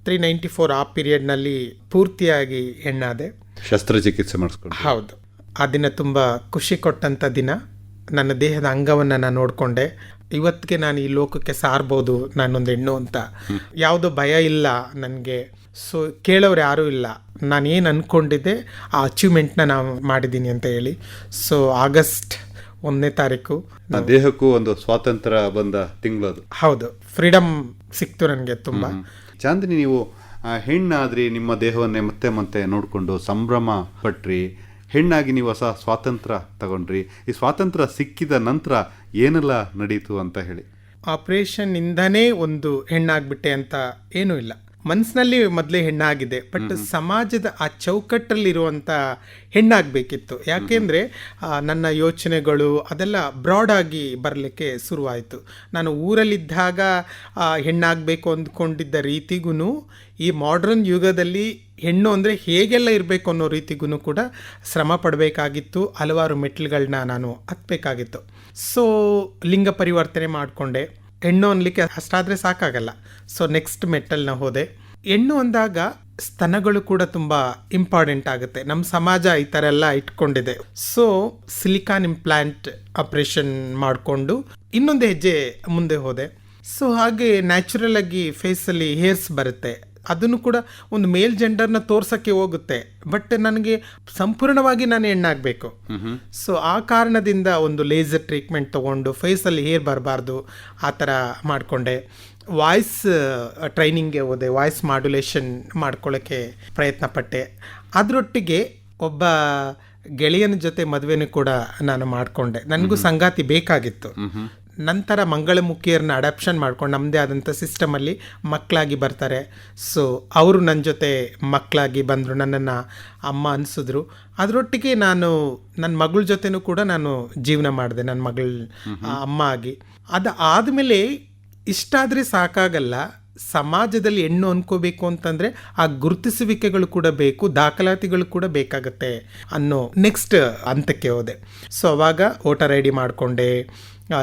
ತ್ರೀ ನೈಂಟಿ ಫೋರ್ ಆ ಪೀರಿಯಡ್ನಲ್ಲಿ ಪೂರ್ತಿಯಾಗಿ ಹೆಣ್ಣಾದೆ. ಶಸ್ತ್ರಚಿಕಿತ್ಸೆ ಮಾಡಿಸ್ಕೊಂಡು ಹೌದು. ಆ ದಿನ ತುಂಬ ಖುಷಿ ಕೊಟ್ಟಂಥ ದಿನ. ನನ್ನ ದೇಹದ ಅಂಗವನ್ನು ನಾನು ನೋಡಿಕೊಂಡೆ. ಇವತ್ತಿಗೆ ನಾನು ಈ ಲೋಕಕ್ಕೆ ಸಾರ್ಬೋದು ನಾನೊಂದು ಹೆಣ್ಣು ಅಂತ. ಯಾವುದೋ ಭಯ ಇಲ್ಲ ನನಗೆ. ಸೊ ಕೇಳೋರು ಯಾರೂ ಇಲ್ಲ. ನಾನು ಏನು ಅಂದ್ಕೊಂಡಿದ್ದೆ ಆ ಅಚೀವ್ಮೆಂಟ್ನ ನಾನು ಮಾಡಿದ್ದೀನಿ ಅಂತ ಹೇಳಿ. ಸೊ ಆಗಸ್ಟ್ ಒಂದನೇ ತಾರೀಕು ದೇಹಕ್ಕೂ ಒಂದು ಸ್ವಾತಂತ್ರ್ಯ ಬಂದ ತಿಂಗಳದು ಹೌದು. ಫ್ರೀಡಮ್ ಸಿಕ್ತು ನನಗೆ ತುಂಬ. ಚಾಂದಿನಿ ನೀವು ಹೆಣ್ಣಾದ್ರಿ ನಿಮ್ಮ ದೇಹವನ್ನೇ ಮತ್ತೆ ಮತ್ತೆ ನೋಡಿಕೊಂಡು ಸಂಭ್ರಮ ಪಟ್ರಿ. ಹೆಣ್ಣಾಗಿ ನೀವು ಹೊಸ ಸ್ವಾತಂತ್ರ್ಯ ತಗೊಂಡ್ರಿ. ಈ ಸ್ವಾತಂತ್ರ್ಯ ಸಿಕ್ಕಿದ ನಂತರ ಏನೆಲ್ಲ ನಡೀತು ಅಂತ ಹೇಳಿ. ಆಪರೇಷನ್ನಿಂದನೇ ಒಂದು ಹೆಣ್ಣಾಗ್ಬಿಟ್ಟೆ ಅಂತ ಏನೂ ಇಲ್ಲ. ಮನಸ್ಸಿನಲ್ಲಿ ಮೊದಲೇ ಹೆಣ್ಣಾಗಿದೆ ಬಟ್ ಸಮಾಜದ ಆ ಚೌಕಟ್ಟಲ್ಲಿರುವಂಥ ಹೆಣ್ಣಾಗಬೇಕಿತ್ತು. ಯಾಕೆಂದರೆ ನನ್ನ ಯೋಚನೆಗಳು ಅದೆಲ್ಲ ಬ್ರಾಡಾಗಿ ಬರಲಿಕ್ಕೆ ಶುರುವಾಯಿತು. ನಾನು ಊರಲ್ಲಿದ್ದಾಗ ಹೆಣ್ಣಾಗಬೇಕು ಅಂದ್ಕೊಂಡಿದ್ದ ರೀತಿಗೂ ಈ ಮಾಡ್ರನ್ ಯುಗದಲ್ಲಿ ಹೆಣ್ಣು ಅಂದರೆ ಹೇಗೆಲ್ಲ ಇರಬೇಕು ಅನ್ನೋ ರೀತಿಗೂ ಕೂಡ ಶ್ರಮ ಪಡಬೇಕಾಗಿತ್ತು. ಹಲವಾರು ಮೆಟ್ಲುಗಳನ್ನ ನಾನು ಹತ್ತಬೇಕಾಗಿತ್ತು ಸೊ ಲಿಂಗ ಪರಿವರ್ತನೆ ಮಾಡಿಕೊಂಡೆ. ಹೆಣ್ಣು ಅನ್ಲಿಕ್ಕೆ ಅಷ್ಟಾದರೆ ಸಾಕಾಗಲ್ಲ. ಸೊ ನೆಕ್ಸ್ಟ್ ಮೆಟ್ಟಲ್ನ ಹೋದೆ. ಹೆಣ್ಣು ಅಂದಾಗ ಸ್ತನಗಳು ಕೂಡ ತುಂಬ ಇಂಪಾರ್ಟೆಂಟ್ ಆಗುತ್ತೆ. ನಮ್ಮ ಸಮಾಜ ಈ ಥರ ಎಲ್ಲ ಇಟ್ಕೊಂಡಿದೆ. ಸೊ ಸಿಲಿಕಾನ್ ಇಂಪ್ಲಾಂಟ್ ಆಪರೇಷನ್ ಮಾಡಿಕೊಂಡು ಇನ್ನೊಂದು ಹೆಜ್ಜೆ ಮುಂದೆ ಹೋದೆ. ಸೊ ಹಾಗೆ ನ್ಯಾಚುರಲ್ ಆಗಿ ಫೇಸಲ್ಲಿ ಹೇರ್ಸ್ ಬರುತ್ತೆ. ಅದನ್ನು ಕೂಡ ಒಂದು ಮೇಲ್ ಜೆಂಡರ್ನ ತೋರ್ಸಕ್ಕೆ ಹೋಗುತ್ತೆ. ಬಟ್ ನನಗೆ ಸಂಪೂರ್ಣವಾಗಿ ನಾನು ಹೆಣ್ಣಾಗಬೇಕು. ಸೊ ಆ ಕಾರಣದಿಂದ ಒಂದು ಲೇಸರ್ ಟ್ರೀಟ್ಮೆಂಟ್ ತೊಗೊಂಡು ಫೇಸಲ್ಲಿ ಹೇರ್ ಬರಬಾರ್ದು ಆ ಥರ ಮಾಡಿಕೊಂಡೆ. ವಾಯ್ಸ್ ಟ್ರೈನಿಂಗ್ಗೆ ಹೋದೆ ವಾಯ್ಸ್ ಮಾಡ್ಯುಲೇಷನ್ ಮಾಡ್ಕೊಳ್ಳೋಕ್ಕೆ ಪ್ರಯತ್ನ ಪಟ್ಟೆ ಅದರೊಟ್ಟಿಗೆ ಒಬ್ಬ ಗೆಳೆಯನ ಜೊತೆ ಮದುವೆನೂ ಕೂಡ ನಾನು ಮಾಡಿಕೊಂಡೆ. ನನಗೂ ಸಂಗಾತಿ ಬೇಕಾಗಿತ್ತು. ನಂತರ ಮಂಗಳಮುಖಿಯರನ್ನ ಅಡಾಪ್ಷನ್ ಮಾಡ್ಕೊಂಡು ನಮ್ಮದೇ ಆದಂಥ ಸಿಸ್ಟಮಲ್ಲಿ ಮಕ್ಕಳಾಗಿ ಬರ್ತಾರೆ. ಸೊ ಅವರು ನನ್ನ ಜೊತೆ ಮಕ್ಕಳಾಗಿ ಬಂದರು ನನ್ನನ್ನು ಅಮ್ಮ ಅನಿಸಿದ್ರು. ಅದರೊಟ್ಟಿಗೆ ನಾನು ನನ್ನ ಮಗಳ ಜೊತೆನೂ ಕೂಡ ನಾನು ಜೀವನ ಮಾಡಿದೆ ನನ್ನ ಮಗಳ ಅಮ್ಮ ಆಗಿ. ಅದು ಆದಮೇಲೆ ಇಷ್ಟಾದರೆ ಸಾಕಾಗಲ್ಲ. ಸಮಾಜದಲ್ಲಿ ಹೆಣ್ಣು ಅನ್ಕೋಬೇಕು ಅಂತಂದರೆ ಆ ಗುರುತಿಸುವಿಕೆಗಳು ಕೂಡ ಬೇಕು ದಾಖಲಾತಿಗಳು ಕೂಡ ಬೇಕಾಗುತ್ತೆ ಅನ್ನೋ ನೆಕ್ಸ್ಟ್ ಹಂತಕ್ಕೆ ಹೋದೆ. ಸೊ ಅವಾಗ ವೋಟರ್ ಐ ಡಿ ಮಾಡಿಕೊಂಡೆ.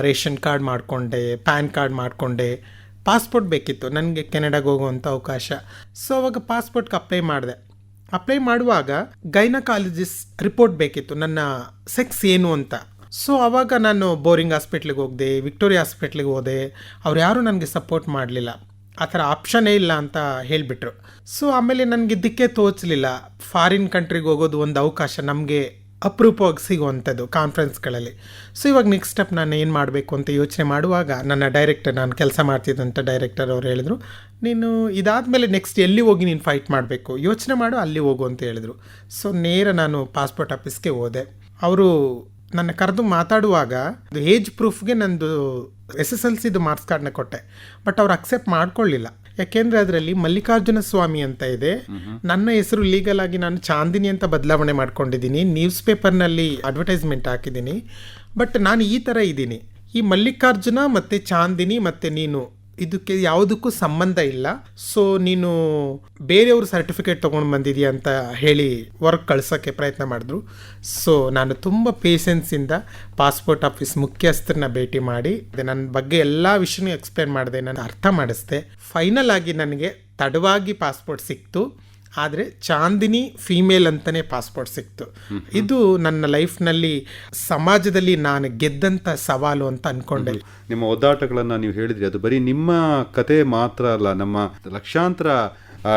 ರೇಷನ್ ಕಾರ್ಡ್ ಮಾಡಿಕೊಂಡೆ, ಪ್ಯಾನ್ ಕಾರ್ಡ್ ಮಾಡಿಕೊಂಡೆ. ಪಾಸ್ಪೋರ್ಟ್ ಬೇಕಿತ್ತು, ನನಗೆ ಕೆನಡಾಗೆ ಹೋಗುವಂಥ ಅವಕಾಶ. ಸೊ ಅವಾಗ ಪಾಸ್ಪೋರ್ಟ್ಗೆ ಅಪ್ಲೈ ಮಾಡಿದೆ. ಅಪ್ಲೈ ಮಾಡುವಾಗ ಗೈನಕಾಲಜಿಸ್ಟ್ ರಿಪೋರ್ಟ್ ಬೇಕಿತ್ತು, ನನ್ನ ಸೆಕ್ಸ್ ಏನು ಅಂತ. ಸೊ ಅವಾಗ ನಾನು ಬೋರಿಂಗ್ ಹಾಸ್ಪಿಟ್ಲಿಗೆ ಹೋದೆ ವಿಕ್ಟೋರಿಯಾ ಹಾಸ್ಪಿಟ್ಲಿಗೆ ಹೋದೆ. ಅವ್ರು ಯಾರೂ ನನಗೆ ಸಪೋರ್ಟ್ ಮಾಡಲಿಲ್ಲ. ಆ ಥರ ಆಪ್ಷನ್ನೇ ಇಲ್ಲ ಅಂತ ಹೇಳಿಬಿಟ್ರು. ಸೊ ಆಮೇಲೆ ನನಗೆ ದಿಕ್ಕೇ ತೋಚಲಿಲ್ಲ. ಫಾರಿನ್ ಕಂಟ್ರಿಗೆ ಹೋಗೋದು ಒಂದು ಅವಕಾಶ ನಮಗೆ ಅಪರೂಪವಾಗಿ ಸಿಗುವಂಥದ್ದು ಕಾನ್ಫರೆನ್ಸ್ಗಳಲ್ಲಿ ಸೊ ಇವಾಗ ನೆಕ್ಸ್ಟ್ ಸ್ಟೆಪ್ ನಾನು ಏನು ಮಾಡಬೇಕು ಅಂತ ಯೋಚನೆ ಮಾಡುವಾಗ ನನ್ನ ಡೈರೆಕ್ಟರ್ ನಾನು ಕೆಲಸ ಮಾಡ್ತಿದ್ದಂಥ ಡೈರೆಕ್ಟರ್ ಅವ್ರು ಹೇಳಿದ್ರು, ನೀನು ಇದಾದಮೇಲೆ ನೆಕ್ಸ್ಟ್ ಎಲ್ಲಿ ಹೋಗಿ ನೀನು ಫೈಟ್ ಮಾಡಬೇಕು? ಯೋಚನೆ ಮಾಡು, ಅಲ್ಲಿ ಹೋಗು ಅಂತ ಹೇಳಿದ್ರು. ಸೊ ನೇರ ನಾನು ಪಾಸ್ಪೋರ್ಟ್ ಆಫೀಸ್ಗೆ ಹೋದೆ. ಅವರು ನನ್ನ ಕರೆದು ಮಾತಾಡುವಾಗ ಏಜ್ ಪ್ರೂಫ್ಗೆ ನಂದು ಎಸ್ ಎಸ್ ಎಲ್ ಸಿದು ಮಾರ್ಕ್ಸ್ ಕಾರ್ಡ್ನ ಕೊಟ್ಟೆ. ಬಟ್ ಅವ್ರು ಅಕ್ಸೆಪ್ಟ್ ಮಾಡ್ಕೊಳ್ಳಿಲ್ಲ. ಯಾಕೆಂದ್ರೆ ಅದರಲ್ಲಿ ಮಲ್ಲಿಕಾರ್ಜುನ ಸ್ವಾಮಿ ಅಂತ ಇದೆ. ನನ್ನ ಹೆಸರು ಲೀಗಲ್ ಆಗಿ ನಾನು ಚಾಂದಿನಿ ಅಂತ ಬದಲಾವಣೆ ಮಾಡ್ಕೊಂಡಿದ್ದೀನಿ. ನ್ಯೂಸ್ ಪೇಪರ್ನಲ್ಲಿ ಅಡ್ವರ್ಟೈಸ್ಮೆಂಟ್ ಹಾಕಿದ್ದೀನಿ. ಬಟ್ ನಾನು ಈ ಥರ ಇದ್ದೀನಿ. ಈ ಮಲ್ಲಿಕಾರ್ಜುನ ಮತ್ತು ಚಾಂದಿನಿ ಮತ್ತು ನೀನು ಇದಕ್ಕೆ ಯಾವುದಕ್ಕೂ ಸಂಬಂಧ ಇಲ್ಲ. ಸೊ ನೀನು ಬೇರೆಯವ್ರ ಸರ್ಟಿಫಿಕೇಟ್ ತೊಗೊಂಡು ಬಂದಿದೀಯ ಅಂತ ಹೇಳಿ ವರ್ಕ್ ಕಳ್ಸೋಕ್ಕೆ ಪ್ರಯತ್ನ ಮಾಡಿದ್ರು. ಸೊ ನಾನು ತುಂಬ ಪೇಷನ್ಸಿಂದ ಪಾಸ್ಪೋರ್ಟ್ ಆಫೀಸ್ ಮುಖ್ಯಸ್ಥರನ್ನ ಭೇಟಿ ಮಾಡಿ ನನ್ನ ಬಗ್ಗೆ ಎಲ್ಲ ವಿಷಯನೂ ಎಕ್ಸ್ಪ್ಲೇನ್ ಮಾಡಿದೆ, ನಾನು ಅರ್ಥ ಮಾಡಿಸ್ದೆ. ಫೈನಲ್ ಆಗಿ ನನಗೆ ತಡವಾಗಿ ಪಾಸ್ಪೋರ್ಟ್ ಸಿಕ್ತು. ಆದರೆ ಚಾಂದಿನಿ ಫೀಮೇಲ್ ಅಂತಲೇ ಪಾಸ್ಪೋರ್ಟ್ ಸಿಕ್ತು. ಇದು ನನ್ನ ಲೈಫ್ನಲ್ಲಿ ಸಮಾಜದಲ್ಲಿ ನಾನು ಗೆದ್ದಂಥ ಸವಾಲು ಅಂತ ಅಂದ್ಕೊಂಡೆ ನಿಮ್ಮ ಒದ್ದಾಟಗಳನ್ನು ನೀವು ಹೇಳಿದ್ರಿ ಅದು ಬರೀ ನಿಮ್ಮ ಕತೆ ಮಾತ್ರ ಅಲ್ಲ ನಮ್ಮ ಲಕ್ಷಾಂತರ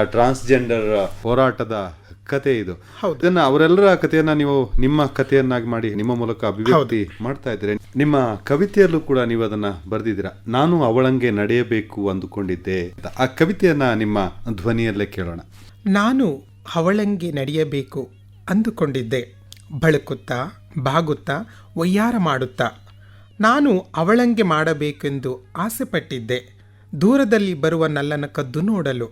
ಟ್ರಾನ್ಸ್ಜೆಂಡರ್ ಹೋರಾಟದ ಕತೆ ಇದು. ಇದನ್ನ ಅವರೆಲ್ಲರ ಕಥೆಯನ್ನ ನೀವು ನಿಮ್ಮ ಕಥೆಯನ್ನಾಗಿ ಮಾಡಿ ನಿಮ್ಮ ಮೂಲಕ ಅಭಿವ್ಯಕ್ತಿ ಮಾಡ್ತಾ ಇದ್ರೆ. ನಿಮ್ಮ ಕವಿತೆಯಲ್ಲೂ ಕೂಡ ನೀವು ಅದನ್ನ ಬರೆದಿದ್ದೀರಾ? ನಾನು ಅವಳಂಗೆ ನಡೆಯಬೇಕು ಅಂದುಕೊಂಡಿದ್ದೆ ಆ ಕವಿತೆಯನ್ನ ನಿಮ್ಮ ಧ್ವನಿಯಲ್ಲೇ ಕೇಳೋಣ. ನಾನು ಅವಳಂಗೆ ನಡೆಯಬೇಕು ಅಂದುಕೊಂಡಿದ್ದೆ. ಬಳುಕುತ್ತಾ, ಬಾಗುತ್ತಾ, ಒಯ್ಯಾರ ಮಾಡುತ್ತಾ. ನಾನು ಅವಳಂಗೆ ಮಾಡಬೇಕೆಂದು ಆಸೆಪಟ್ಟಿದ್ದೆ. ದೂರದಲ್ಲಿ ಬರುವ ನಲ್ಲನ ಕದ್ದು ನೋಡಲು.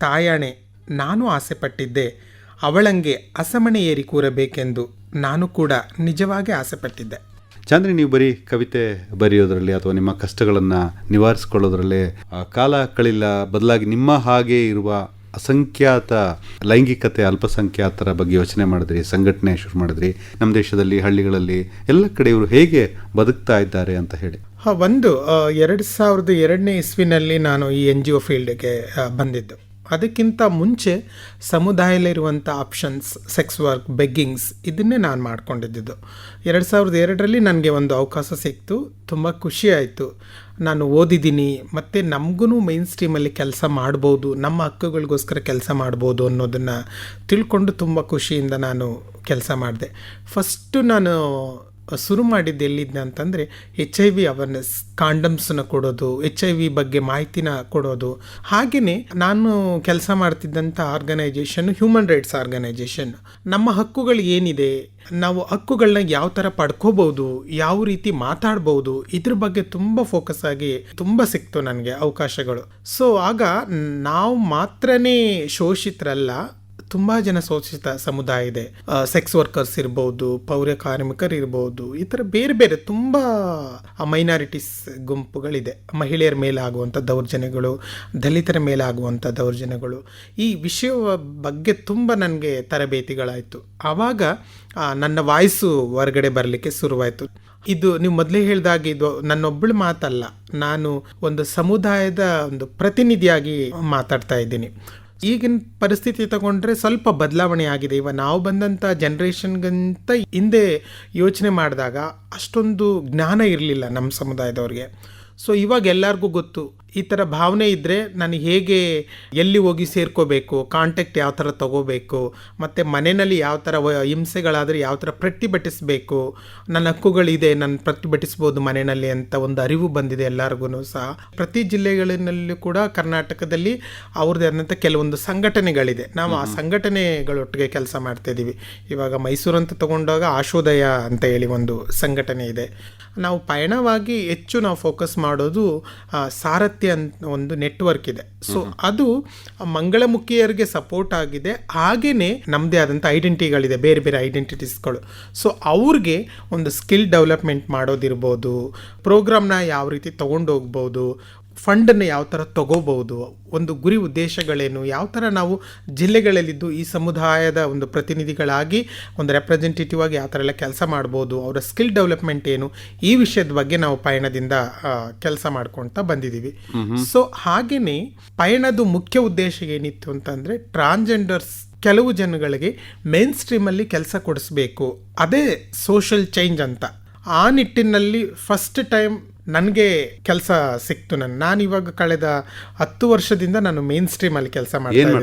ತಾಯಾಣೆ, ನಾನು ಆಸೆಪಟ್ಟಿದ್ದೆ. ಅವಳಂಗೆ ಅಸಮಣೆ ಏರಿ ಕೂರಬೇಕೆಂದು ನಾನು ಕೂಡ ನಿಜವಾಗಿ ಆಸೆಪಟ್ಟಿದ್ದೆ. ಚಂದ್ರಿ, ನೀವು ಬರೀ ಕವಿತೆ ಬರೆಯೋದ್ರಲ್ಲಿ ಅಥವಾ ನಿಮ್ಮ ಕಷ್ಟಗಳನ್ನು ನಿವಾರಿಸ್ಕೊಳ್ಳೋದ್ರಲ್ಲಿ ಕಾಲ ಕಳಿಲ್ಲ ಬದಲಾಗಿ ನಿಮ್ಮ ಹಾಗೆ ಇರುವ ಅಸಂಖ್ಯಾತ ಲೈಂಗಿಕತೆ, ಅಲ್ಪಸಂಖ್ಯಾತರ ಬಗ್ಗೆ ಯೋಚನೆ ಮಾಡಿದ್ರಿ, ಸಂಘಟನೆ ಶುರು ಮಾಡಿದ್ರಿ, ನಮ್ಮ ದೇಶದಲ್ಲಿ, ಹಳ್ಳಿಗಳಲ್ಲಿ ಎಲ್ಲ ಕಡೆ ಇವರು ಹೇಗೆ ಬದುಕ್ತಾ ಇದ್ದಾರೆ ಅಂತ ಹೇಳಿ. ಹಾ, ಒಂದು ಎರಡು ಸಾವಿರದ ಎರಡನೇ ಇಸ್ವಿನಲ್ಲಿ ನಾನು ಈ ಎನ್ ಜಿ ಒ ಫೀಲ್ಡ್ಗೆ ಬಂದಿದ್ದು. ಅದಕ್ಕಿಂತ ಮುಂಚೆ ಸಮುದಾಯದಲ್ಲಿರುವಂಥ ಆಪ್ಷನ್ಸ್, ಸೆಕ್ಸ್ ವರ್ಕ್, ಬೆಗ್ಗಿಂಗ್ಸ್, ಇದನ್ನೇ ನಾನು ಮಾಡ್ಕೊಂಡಿದ್ದು ಎರಡು ಸಾವಿರದ ಎರಡರಲ್ಲಿ ನನಗೆ ಒಂದು ಅವಕಾಶ ಸಿಕ್ತು, ತುಂಬ ಖುಷಿ ಆಯಿತು. ನಾನು ಓದಿದ್ದೀನಿ, ಮತ್ತು ನಮಗೂ ಮೈನ್ ಸ್ಟ್ರೀಮಲ್ಲಿ ಕೆಲಸ ಮಾಡ್ಬೋದು, ನಮ್ಮ ಹಕ್ಕುಗಳಿಗೋಸ್ಕರ ಕೆಲಸ ಮಾಡ್ಬೋದು ಅನ್ನೋದನ್ನು ತಿಳ್ಕೊಂಡು ತುಂಬ ಖುಷಿಯಿಂದ ನಾನು ಕೆಲಸ ಮಾಡಿದೆ. ಫಸ್ಟು ನಾನು ಶುರು ಮಾಡಿದ್ದು ಎಲ್ಲಿದ್ದೆ ಅಂತಂದರೆ ಎಚ್ ಐ ವಿ ಅವೇರ್ನೆಸ್ ಕಾಂಡಮ್ಸನ್ನ ಕೊಡೋದು ಎಚ್ ಐ ವಿ ಬಗ್ಗೆ ಮಾಹಿತಿನ ಕೊಡೋದು. ಹಾಗೆಯೇ ನಾನು ಕೆಲಸ ಮಾಡ್ತಿದ್ದಂಥ ಆರ್ಗನೈಜೇಷನ್ ಹ್ಯೂಮನ್ ರೈಟ್ಸ್ ಆರ್ಗನೈಜೇಷನ್ ನಮ್ಮ ಹಕ್ಕುಗಳು ಏನಿದೆ? ನಾವು ಹಕ್ಕುಗಳನ್ನ ಯಾವ ಥರ ಪಡ್ಕೋಬೋದು? ಯಾವ ರೀತಿ ಮಾತಾಡ್ಬೋದು? ಇದ್ರ ಬಗ್ಗೆ ತುಂಬ ಫೋಕಸ್ ಆಗಿ ತುಂಬ ಸಿಕ್ತು ನನಗೆ ಅವಕಾಶಗಳು. ಸೊ ಆಗ ನಾವು ಮಾತ್ರನೇ ಶೋಷಿತರಲ್ಲ ತುಂಬ ಜನ ಶೋಷಿತ ಸಮುದಾಯ ಇದೆ. ಸೆಕ್ಸ್ ವರ್ಕರ್ಸ್ ಇರ್ಬೋದು, ಪೌರ ಕಾರ್ಮಿಕರು ಇರ್ಬೋದು, ಈ ಥರ ಬೇರೆ ಬೇರೆ ತುಂಬ ಮೈನಾರಿಟೀಸ್ ಗುಂಪುಗಳಿದೆ. ಮಹಿಳೆಯರ ಮೇಲೆ ಆಗುವಂಥ ದೌರ್ಜನ್ಯಗಳು, ದಲಿತರ ಮೇಲೆ ಆಗುವಂಥ ದೌರ್ಜನ್ಯಗಳು. ಈ ವಿಷಯ ಬಗ್ಗೆ ತುಂಬ ನನಗೆ ತರಬೇತಿಗಳಾಯಿತು. ಆವಾಗ ನನ್ನ ವಾಯ್ಸು ಹೊರಗಡೆ ಬರಲಿಕ್ಕೆ ಶುರುವಾಯಿತು. ಇದು ನೀವು ಮೊದಲೇ ಹೇಳಿದಾಗ ಇದು ನನ್ನೊಬ್ಬಳು ಮಾತಲ್ಲ. ನಾನು ಒಂದು ಸಮುದಾಯದ ಒಂದು ಪ್ರತಿನಿಧಿಯಾಗಿ ಮಾತಾಡ್ತಾ ಇದ್ದೀನಿ. ಈಗಿನ ಪರಿಸ್ಥಿತಿ ತಗೊಂಡ್ರೆ ಸ್ವಲ್ಪ ಬದಲಾವಣೆ ಆಗಿದೆ. ಇವಾಗ ನಾವು ಬಂದಂಥ ಜನ್ರೇಷನ್ಗಿಂತ ಹಿಂದೆ ಯೋಚನೆ ಮಾಡಿದಾಗ ಅಷ್ಟೊಂದು ಜ್ಞಾನ ಇರಲಿಲ್ಲ ನಮ್ಮ ಸಮುದಾಯದವ್ರಿಗೆ. ಸೊ ಇವಾಗ ಎಲ್ಲರಿಗೂ ಗೊತ್ತು. ಈ ಥರ ಭಾವನೆ ಇದ್ದರೆ ನಾನು ಹೇಗೆ ಎಲ್ಲಿ ಹೋಗಿ ಸೇರ್ಕೋಬೇಕು ಕಾಂಟ್ಯಾಕ್ಟ್ ಯಾವ ಥರ ತಗೋಬೇಕು ಮತ್ತು ಮನೆಯಲ್ಲಿ ಯಾವ ಥರ ಹಿಂಸೆಗಳಾದರೆ ಯಾವ ಥರ ಪ್ರತಿಭಟಿಸಬೇಕು ನನ್ನ ಹಕ್ಕುಗಳಿದೆ ನಾನು ಪ್ರತಿಭಟಿಸ್ಬೋದು ಮನೆಯಲ್ಲಿ ಅಂತ ಒಂದು ಅರಿವು ಬಂದಿದೆ ಎಲ್ಲರಿಗೂ ಸಹ. ಪ್ರತಿ ಜಿಲ್ಲೆಗಳಿನಲ್ಲೂ ಕೂಡ ಕರ್ನಾಟಕದಲ್ಲಿ ಅವ್ರದ್ದೇ ಆದಂಥ ಕೆಲವೊಂದು ಸಂಘಟನೆಗಳಿದೆ. ನಾವು ಆ ಸಂಘಟನೆಗಳೊಟ್ಟಿಗೆ ಕೆಲಸ ಮಾಡ್ತಾಯಿದ್ದೀವಿ ಇವಾಗ ಮೈಸೂರು ಅಂತ ತಗೊಂಡಾಗ ಆಶೋದಯ ಅಂತ ಹೇಳಿ ಒಂದು ಸಂಘಟನೆ ಇದೆ. ನಾವು ಪಯಣವಾಗಿ ಹೆಚ್ಚು ನಾವು ಫೋಕಸ್ ಮಾಡೋದು ಆ, ಸಾರಥ್ಯ ಅಂತ ಒಂದು ನೆಟ್ವರ್ಕ್ ಇದೆ. ಸೊ ಅದು ಮಂಗಳಮುಖಿಯರಿಗೆ ಸಪೋರ್ಟ್ ಆಗಿದೆ. ಹಾಗೇನೆ ನಮ್ಮದೇ ಆದಂಥ ಐಡೆಂಟಿಟಿಗಳಿದೆ ಬೇರೆ ಬೇರೆ ಐಡೆಂಟಿಟೀಸ್ಗಳು ಸೊ ಅವ್ರಿಗೆ ಒಂದು ಸ್ಕಿಲ್ ಡೆವಲಪ್ಮೆಂಟ್ ಮಾಡೋದಿರ್ಬೋದು ಪ್ರೋಗ್ರಾಮ್ನ ಯಾವ ರೀತಿ ತೊಗೊಂಡು ಹೋಗ್ಬೋದು ಫಂಡನ್ನು ಯಾವ ಥರ ತಗೋಬಹುದು ಒಂದು ಗುರಿ ಉದ್ದೇಶಗಳೇನು ಯಾವ ಥರ ನಾವು ಜಿಲ್ಲೆಗಳಲ್ಲಿದ್ದು ಈ ಸಮುದಾಯದ ಒಂದು ಪ್ರತಿನಿಧಿಗಳಾಗಿ ಒಂದು ರೆಪ್ರೆಸೆಂಟೇಟಿವ್ ಆಗಿ ಯಾವ ಥರ ಎಲ್ಲ ಕೆಲಸ ಮಾಡ್ಬೋದು ಅವರ ಸ್ಕಿಲ್ ಡೆವಲಪ್ಮೆಂಟ್ ಏನು ಈ ವಿಷಯದ ಬಗ್ಗೆ ನಾವು ಪಯಣದಿಂದ ಕೆಲಸ ಮಾಡ್ಕೊಳ್ತಾ ಬಂದಿದ್ದೀವಿ. ಸೊ ಹಾಗೆಯೇ ಪಯಣದ ಮುಖ್ಯ ಉದ್ದೇಶ ಏನಿತ್ತು ಅಂತಂದರೆ ಟ್ರಾನ್ಸ್ಜೆಂಡರ್ಸ್ ಕೆಲವು ಜನಗಳಿಗೆ ಮೇನ್ ಸ್ಟ್ರೀಮಲ್ಲಿ ಕೆಲಸ ಕೊಡಿಸ್ಬೇಕು ಅದೇ ಸೋಷಲ್ ಚೇಂಜ್ ಅಂತ. ಆ ನಿಟ್ಟಿನಲ್ಲಿ ಫಸ್ಟ್ ಟೈಮ್ ನನಗೆ ಕೆಲಸ ಸಿಕ್ತು ನನ್ನ ನಾನು ಇವಾಗ ಕಳೆದ ಹತ್ತು ವರ್ಷದಿಂದ ನಾನು ಮೇನ್ ಸ್ಟ್ರೀಮಲ್ಲಿ ಕೆಲಸ ಮಾಡ್ತಾ ಇದ್ದೀನಿ.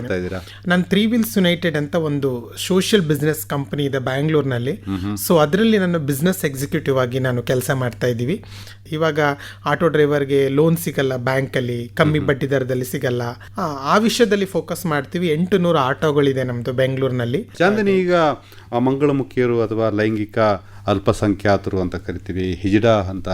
ನಾನು ತ್ರೀ ವಿಲ್ಸ್ ಯುನೈಟೆಡ್ ಅಂತ ಒಂದು ಸೋಷಿಯಲ್ ಬಿಸ್ನೆಸ್ ಕಂಪನಿ ಇದೆ ಬ್ಯಾಂಗ್ಳೂರ್ನಲ್ಲಿ ಸೊ ಅದರಲ್ಲಿ ನಾನು ಬಿಸ್ನೆಸ್ ಎಕ್ಸಿಕ್ಯೂಟಿವ್ ಆಗಿ ನಾನು ಕೆಲಸ ಮಾಡ್ತಾ ಇದ್ದೀವಿ. ಇವಾಗ ಆಟೋ ಡ್ರೈವರ್ಗೆ ಲೋನ್ ಸಿಗಲ್ಲ ಬ್ಯಾಂಕಲ್ಲಿ ಕಮ್ಮಿ ಬಡ್ಡಿ ದರದಲ್ಲಿ ಸಿಗಲ್ಲ. ಆ, ವಿಷಯದಲ್ಲಿ ಫೋಕಸ್ ಮಾಡ್ತೀವಿ. ಎಂಟು ನೂರು ಆಟೋಗಳಿದೆ ನಮ್ಮದು ಬೆಂಗಳೂರಿನಲ್ಲಿ ಚಾಂದಿನಿ ಈಗ ಮಂಗಳಮುಖಿಯರು ಅಥವಾ ಲೈಂಗಿಕ ಅಲ್ಪಸಂಖ್ಯಾತರು ಅಂತ ಕರಿತೀವಿ ಹಿಜಡಾ ಅಂತ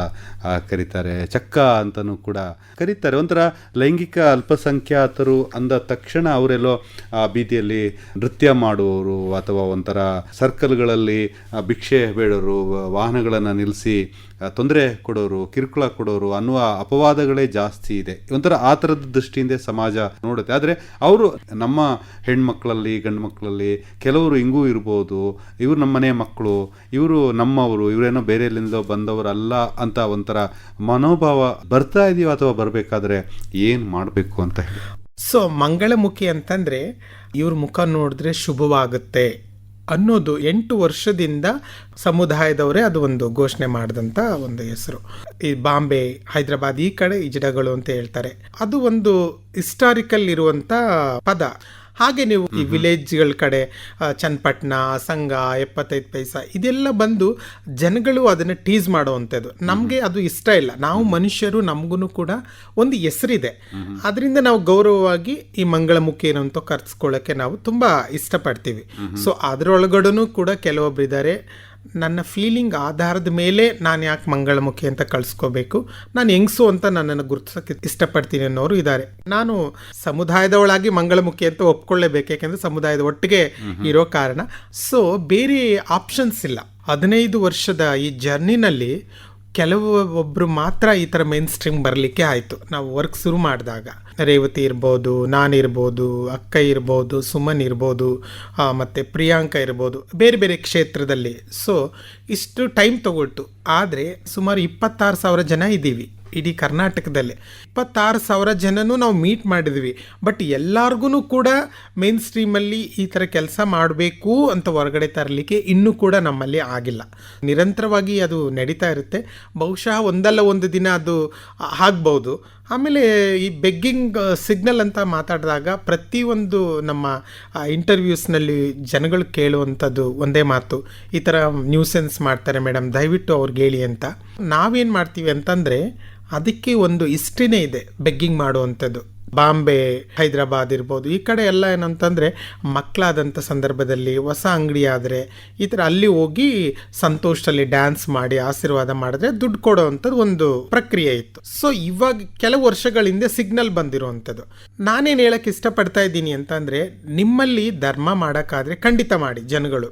ಕರೀತಾರೆ, ಚಕ್ಕ ಅಂತಲೂ ಕೂಡ ಕರೀತಾರೆ. ಒಂಥರ ಲೈಂಗಿಕ ಅಲ್ಪಸಂಖ್ಯಾತರು ಅಂದ ತಕ್ಷಣ ಅವರೆಲ್ಲೋ ಆ ಬೀದಿಯಲ್ಲಿ ನೃತ್ಯ ಮಾಡುವವರು ಅಥವಾ ಒಂಥರ ಸರ್ಕಲ್ಗಳಲ್ಲಿ ಭಿಕ್ಷೆ ಬೇಡೋರು, ವಾಹನಗಳನ್ನು ನಿಲ್ಲಿಸಿ ತೊಂದರೆ ಕೊಡೋರು, ಕಿರುಕುಳ ಕೊಡೋರು ಅನ್ನುವ ಅಪವಾದಗಳೇ ಜಾಸ್ತಿ ಇದೆ. ಒಂಥರ ಆ ಥರದ ದೃಷ್ಟಿಯಿಂದ ಸಮಾಜ ನೋಡುತ್ತೆ. ಆದರೆ ಅವರು ನಮ್ಮ ಹೆಣ್ಮಕ್ಳಲ್ಲಿ ಗಂಡು ಮಕ್ಕಳಲ್ಲಿ ಕೆಲವರು ಹಿಂಗೂ ಇರ್ಬೋದು. ಇವರು ನಮ್ಮ ಮನೆ ಮಕ್ಕಳು, ಇವರು ನಮ್ಮವರು, ಇವರೇನೋ ಬೇರೆಯಲ್ಲಿಂದ ಬಂದವರಲ್ಲ ಅಂತ ಒಂಥರ ಮನೋಭಾವ ಬರ್ತಾ ಇದೆಯೋ ಅಥವಾ ಬರಬೇಕಾದ್ರೆ ಏನು ಮಾಡಬೇಕು ಅಂತ ಹೇಳಿ. ಸೊ ಮಂಗಳಮುಖಿ ಅಂತಂದರೆ ಇವ್ರ ಮುಖ ನೋಡಿದ್ರೆ ಶುಭವಾಗುತ್ತೆ. ಅನ್ನೋದು ಎಂಟು ವರ್ಷದಿಂದ ಸಮುದಾಯದವರೇ ಅದು ಒಂದು ಘೋಷಣೆ ಮಾಡಿದಂಥ ಒಂದು ಹೆಸರು. ಈ ಬಾಂಬೆ, ಹೈದರಾಬಾದ್ ಈ ಕಡೆ ಇಜಡಗಳು ಅಂತ ಹೇಳ್ತಾರೆ. ಅದು ಒಂದು ಹಿಸ್ಟಾರಿಕಲ್ ಇರುವಂಥ ಪದ. ಹಾಗೆ ನೀವು ಈ ವಿಲೇಜ್ಗಳ ಕಡೆ ಚನ್ನಪಟ್ಟಣ ಸಂಘ ಎಪ್ಪತ್ತೈದು ಪೈಸಾ ಇದೆಲ್ಲ ಬಂದು ಜನಗಳು ಅದನ್ನು ಟೀಸ್ ಮಾಡುವಂಥದ್ದು. ನಮಗೆ ಅದು ಇಷ್ಟ ಇಲ್ಲ. ನಾವು ಮನುಷ್ಯರು ನಮಗೂ ಕೂಡ ಒಂದು ಹೆಸರಿದೆ. ಅದರಿಂದ ನಾವು ಗೌರವವಾಗಿ ಈ ಮಂಗಳಮುಖಿ ಏನಂತ ಕರ್ಸ್ಕೊಳ್ಳೋಕ್ಕೆ ನಾವು ತುಂಬ ಇಷ್ಟಪಡ್ತೀವಿ. ಸೊ ಅದರೊಳಗಡೆನೂ ಕೂಡ ಕೆಲವೊಬ್ರು ಇದ್ದಾರೆ ನನ್ನ ಫೀಲಿಂಗ್ ಆಧಾರದ ಮೇಲೆ ನಾನು ಯಾಕೆ ಮಂಗಳಮುಖಿ ಅಂತ ಕಳಿಸ್ಕೋಬೇಕು? ನಾನು ಹೆಂಗಸು ಅಂತ ನನ್ನನ್ನು ಗುರುತಿಸೋಕ್ಕೆ ಇಷ್ಟಪಡ್ತೀನಿ ಅನ್ನೋರು ಇದ್ದಾರೆ. ನಾನು ಸಮುದಾಯದವಳಾಗಿ ಮಂಗಳಮುಖಿ ಅಂತ ಒಪ್ಕೊಳ್ಳೇಬೇಕು ಯಾಕೆಂದರೆ ಸಮುದಾಯದ ಒಟ್ಟಿಗೆ ಇರೋ ಕಾರಣ. ಸೊ ಬೇರೆ ಆಪ್ಷನ್ಸ್ ಇಲ್ಲ. ಹದಿನೈದು ವರ್ಷದ ಈ ಜರ್ನಿನಲ್ಲಿ ಕೆಲವು ಒಬ್ಬರು ಮಾತ್ರ ಈ ಥರ ಮೇನ್ ಸ್ಟ್ರೀಮ್ ಬರಲಿಕ್ಕೆ ಆಯಿತು. ನಾವು ವರ್ಕ್ ಶುರು ಮಾಡಿದಾಗ. ರೇವತಿ ಇರ್ಬೋದು ನಾನಿರ್ಬೋದು ಅಕ್ಕ ಇರ್ಬೋದು, ಸುಮನ್ ಇರ್ಬೋದು ಮತ್ತು ಪ್ರಿಯಾಂಕ ಇರ್ಬೋದು, ಬೇರೆ ಬೇರೆ ಕ್ಷೇತ್ರದಲ್ಲಿ. ಸೊ ಇಷ್ಟು ಟೈಮ್ ತಗೊಳ್ತು. ಆದರೆ ಸುಮಾರು ಇಪ್ಪತ್ತಾರು ಸಾವಿರ ಜನ ಇದ್ದೀವಿ. ಇಡೀ ಕರ್ನಾಟಕದಲ್ಲಿ. ಇಪ್ಪತ್ತಾರು ಸಾವಿರ ಜನನೂ ನಾವು ಮೀಟ್ ಮಾಡಿದ್ವಿ. ಬಟ್ ಎಲ್ಲಾರ್ಗು ಕೂಡ ಮೇನ್ ಸ್ಟ್ರೀಮಲ್ಲಿ ಈ ಥರ ಕೆಲಸ ಮಾಡಬೇಕು ಅಂತ ಹೊರಗಡೆ ತರಲಿಕ್ಕೆ ಇನ್ನೂ ಕೂಡ ನಮ್ಮಲ್ಲಿ ಆಗಿಲ್ಲ. ನಿರಂತರವಾಗಿ ಅದು ನಡೀತಾ ಇರುತ್ತೆ. ಬಹುಶಃ ಒಂದಲ್ಲ ಒಂದು ದಿನ ಅದು ಆಗ್ಬೋದು. ಆಮೇಲೆ ಈ ಬೆಗ್ಗಿಂಗ್ ಸಿಗ್ನಲ್ ಅಂತ ಮಾತಾಡಿದಾಗ ಪ್ರತಿಯೊಂದು ನಮ್ಮ ಇಂಟರ್ವ್ಯೂಸ್ನಲ್ಲಿ ಜನಗಳು ಕೇಳುವಂಥದ್ದು ಒಂದೇ ಮಾತು. ಈ ಥರ ನ್ಯೂಸೆನ್ಸ್ ಮಾಡ್ತಾರೆ ಮೇಡಮ್, ದಯವಿಟ್ಟು ಅವ್ರಿಗೆ ಹೇಳಿ ಅಂತ. ನಾವೇನು ಮಾಡ್ತೀವಿ ಅಂತಂದರೆ ಅದಕ್ಕೆ ಒಂದು ಹಿಸ್ಟ್ರಿನೇ ಇದೆ ಬೆಗ್ಗಿಂಗ್ ಮಾಡುವಂಥದ್ದು. ಬಾಂಬೆ, ಹೈದರಾಬಾದ್ ಇರ್ಬೋದು, ಈ ಕಡೆ ಎಲ್ಲ ಏನಂತಂದರೆ ಮಕ್ಕಳಾದಂಥ ಸಂದರ್ಭದಲ್ಲಿ ಹೊಸ ಅಂಗಡಿ ಆದರೆ, ಈ ಥರ ಅಲ್ಲಿ ಹೋಗಿ ಸಂತೋಷದಲ್ಲಿ ಡ್ಯಾನ್ಸ್ ಮಾಡಿ, ಆಶೀರ್ವಾದ ಮಾಡಿದ್ರೆ ದುಡ್ಡು ಕೊಡೋವಂಥದ್ದು ಒಂದು ಪ್ರಕ್ರಿಯೆ ಇತ್ತು. ಸೊ ಇವಾಗ ಕೆಲವು ವರ್ಷಗಳ ಹಿಂದೆ ಸಿಗ್ನಲ್ ಬಂದಿರುವಂಥದ್ದು. ನಾನೇನು ಹೇಳಕ್ಕೆ ಇಷ್ಟಪಡ್ತಾ ಇದ್ದೀನಿ ಅಂತಂದರೆ, ನಿಮ್ಮಲ್ಲಿ ಧರ್ಮ ಮಾಡೋಕ್ಕಾದರೆ ಖಂಡಿತ ಮಾಡಿ ಜನಗಳು.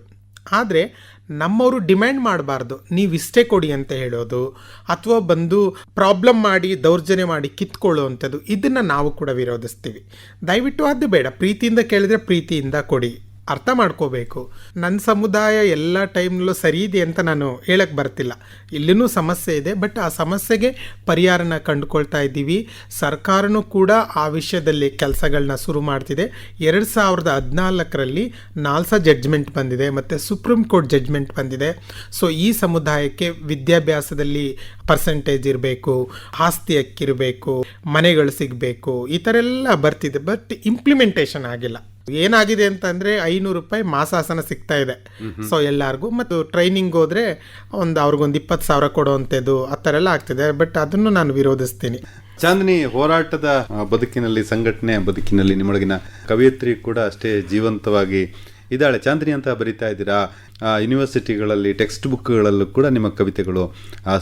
ಆದರೆ ನಮ್ಮವರು ಡಿಮ್ಯಾಂಡ್ ಮಾಡಬಾರ್ದು. ನೀವು ಇಷ್ಟೇ ಕೊಡಿ ಅಂತ ಹೇಳೋದು, ಅಥವಾ ಬಂದು ಪ್ರಾಬ್ಲಮ್ ಮಾಡಿ, ದೌರ್ಜನ್ಯ ಮಾಡಿ ಕಿತ್ಕೊಳ್ಳುವಂಥದ್ದು, ಇದನ್ನು ನಾವು ಕೂಡ ವಿರೋಧಿಸ್ತೀವಿ. ದಯವಿಟ್ಟು ಅದು ಬೇಡ. ಪ್ರೀತಿಯಿಂದ ಕೇಳಿದರೆ ಪ್ರೀತಿಯಿಂದ ಕೊಡಿ. ಅರ್ಥ ಮಾಡ್ಕೋಬೇಕು. ನನ್ನ ಸಮುದಾಯ ಎಲ್ಲ ಟೈಮ್ನಲ್ಲೂ ಸರಿ ಇದೆ ಅಂತ ನಾನು ಹೇಳಕ್ಕೆ ಬರ್ತಿಲ್ಲ. ಇಲ್ಲಿನೂ ಸಮಸ್ಯೆ ಇದೆ, ಬಟ್ ಆ ಸಮಸ್ಯೆಗೆ ಪರಿಹಾರನ ಕಂಡುಕೊಳ್ತಾ ಇದ್ದೀವಿ. ಸರ್ಕಾರನೂ ಕೂಡ ಆ ವಿಷಯದಲ್ಲಿ ಕೆಲಸಗಳನ್ನ ಶುರು ಮಾಡ್ತಿದೆ. ಎರಡು ಸಾವಿರದ ಹದಿನಾಲ್ಕರಲ್ಲಿ ನಾಲ್ಸ ಜಡ್ಜ್ಮೆಂಟ್ ಬಂದಿದೆ, ಮತ್ತು ಸುಪ್ರೀಂ ಕೋರ್ಟ್ ಜಡ್ಜ್ಮೆಂಟ್ ಬಂದಿದೆ. ಸೊ ಈ ಸಮುದಾಯಕ್ಕೆ ವಿದ್ಯಾಭ್ಯಾಸದಲ್ಲಿ ಪರ್ಸೆಂಟೇಜ್ ಇರಬೇಕು, ಆಸ್ತಿ ಹಕ್ಕಿರಬೇಕು, ಮನೆಗಳು ಸಿಗಬೇಕು, ಈ ಥರ ಎಲ್ಲ ಬರ್ತಿದೆ, ಬಟ್ ಇಂಪ್ಲಿಮೆಂಟೇಷನ್ ಆಗಿಲ್ಲ. ಏನಾಗಿದೆ ಅಂತಂದ್ರೆ ಐನೂರು ರೂಪಾಯಿ ಮಾಸಾಸನ ಸಿಗ್ತಾ ಇದೆ. ಸೊ ಎಲ್ಲಾರ್ಗೂ ಮತ್ತು ಟ್ರೈನಿಂಗ್ ಹೋದ್ರೆ ಒಂದು ಅವ್ರಿಗೊಂದು ಇಪ್ಪತ್ತು ಸಾವಿರ ಕೊಡುವಂಥದ್ದು ಆ ಥರ ಎಲ್ಲ ಆಗ್ತಿದೆ. ಬಟ್ ಅದನ್ನು ನಾನು ವಿರೋಧಿಸ್ತೀನಿ. ಚಾಂದಿನಿ ಹೋರಾಟದ ಬದುಕಿನಲ್ಲಿ ಸಂಘಟನೆ ಬದುಕಿನಲ್ಲಿ ನಿಮ್ಮೊಳಗಿನ ಕವಿಯತ್ರಿ ಕೂಡ ಅಷ್ಟೇ ಜೀವಂತವಾಗಿ ಇದ್ದಾಳೆ. ಚಾಂದಿನಿ ಅಂತ ಬರಿತಾ ಇದ್ದೀರಾ? ಯೂನಿವರ್ಸಿಟಿಗಳಲ್ಲಿ ಟೆಕ್ಸ್ಟ್ ಬುಕ್ಗಳಲ್ಲೂ ಕೂಡ ನಿಮ್ಮ ಕವಿತೆಗಳು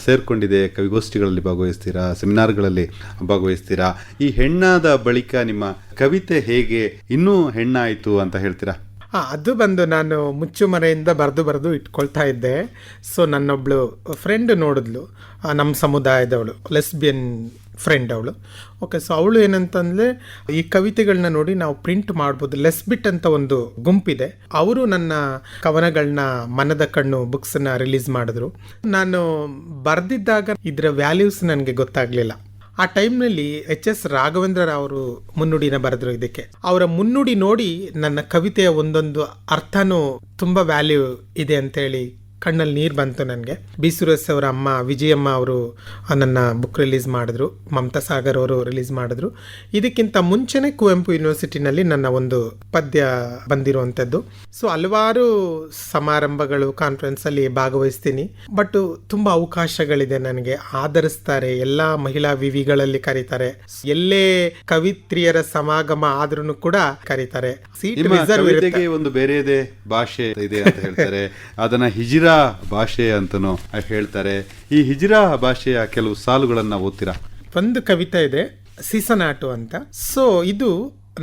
ಸೇರಿಕೊಂಡಿದೆ. ಕವಿಗೋಷ್ಠಿಗಳಲ್ಲಿ ಭಾಗವಹಿಸ್ತೀರಾ? ಸೆಮಿನಾರ್ಗಳಲ್ಲಿ ಭಾಗವಹಿಸ್ತೀರಾ? ಈ ಹೆಣ್ಣಾದ ಬಳಿಕ ನಿಮ್ಮ ಕವಿತೆ ಹೇಗೆ ಇನ್ನೂ ಹೆಣ್ಣಾಯಿತು ಅಂತ ಹೇಳ್ತೀರಾ? ಅದು ಬಂದು ನಾನು ಮುಚ್ಚು ಮನೆಯಿಂದ ಬರೆದು ಬರೆದು ಇಟ್ಕೊಳ್ತಾ ಇದ್ದೆ. ಸೊ ನನ್ನೊಬ್ಳು ಫ್ರೆಂಡ್ ನೋಡಿದ್ಲು. ನಮ್ಮ ಸಮುದಾಯದವಳು ಲೆಸ್ಬಿಯನ್ ಫ್ರೆಂಡ್ ಅವಳು. ಓಕೆ ಸೊ ಅವಳು ಏನಂತಂದರೆ, ಈ ಕವಿತೆಗಳನ್ನ ನೋಡಿ ನಾವು ಪ್ರಿಂಟ್ ಮಾಡ್ಬೋದು. ಲೆಸ್ಬಿಟ್ ಅಂತ ಒಂದು ಗುಂಪಿದೆ. ಅವರು ನನ್ನ ಕವನಗಳನ್ನ ಮನದ ಕಣ್ಣು ಬುಕ್ಸನ್ನ ರಿಲೀಸ್ ಮಾಡಿದ್ರು. ನಾನು ಬರೆದಿದ್ದಾಗ ಇದರ ವ್ಯಾಲ್ಯೂಸ್ ನನಗೆ ಗೊತ್ತಾಗಲಿಲ್ಲ. ಆ ಟೈಮ್ನಲ್ಲಿ ಎಚ್ ಎಸ್ ರಾಘವೇಂದ್ರ ಅವರು ಮುನ್ನುಡಿನ ಬರೆದ್ರು ಇದಕ್ಕೆ. ಅವರ ಮುನ್ನುಡಿ ನೋಡಿ ನನ್ನ ಕವಿತೆಯ ಒಂದೊಂದು ಅರ್ಥನೂ ತುಂಬ ವ್ಯಾಲ್ಯೂ ಇದೆ ಅಂತೇಳಿ ಕಣ್ಣಲ್ಲಿ ನೀರು ಬಂತು ನನಗೆ. ಬಿ. ಸುರೇಶ್ ಅವರ ಅಮ್ಮ ವಿಜಯಮ್ಮ ಅವರು ನನ್ನ ಬುಕ್ ರಿಲೀಸ್ ಮಾಡಿದ್ರು. ಮಮತಾ ಸಾಗರ್ ಅವರು ರಿಲೀಸ್ ಮಾಡಿದ್ರು. ಇದಕ್ಕಿಂತ ಮುಂಚೆನೇ ಕುವೆಂಪು ಯೂನಿವರ್ಸಿಟಿನಲ್ಲಿ ನನ್ನ ಒಂದು ಪದ್ಯ ಬಂದಿರುವಂಥದ್ದು ಸೊ ಹಲವಾರು ಸಮಾರಂಭಗಳು ಕಾನ್ಫರೆನ್ಸಲ್ಲಿ ಭಾಗವಹಿಸ್ತೀನಿ. ಬಟ್ ತುಂಬ ಅವಕಾಶಗಳಿದೆ ನನಗೆ. ಆಧರಿಸ್ತಾರೆ ಎಲ್ಲ ಮಹಿಳಾ ವಿವಿಗಳಲ್ಲಿ ಕರೀತಾರೆ. ಎಲ್ಲೇ ಕವಿತ್ರಿಯರ ಸಮಾಗಮ ಆದ್ರೂ ಕೂಡ ಕರೀತಾರೆ. ಸೀಟ್ ರಿಸರ್ವ್ ಒಂದು ಬೇರೆ ಭಾಷೆ ಇದೆ ಅಂತ ಹೇಳ್ತಾರೆ. ಅದನ್ನ ಹಿಜಿರಾ ಹಿಜ್ರಾ ಭಾಷೆ ಅಂತನೂ ಹೇಳ್ತಾರೆ. ಈ ಹಿಜ್ರಾ ಭಾಷೆಯ ಕೆಲವು ಸಾಲುಗಳನ್ನ ಓದ್ತೀರಾ? ಒಂದು ಕವಿತೆ ಇದೆ, ಸೀಸನಾಟು ಅಂತ. ಸೊ ಇದು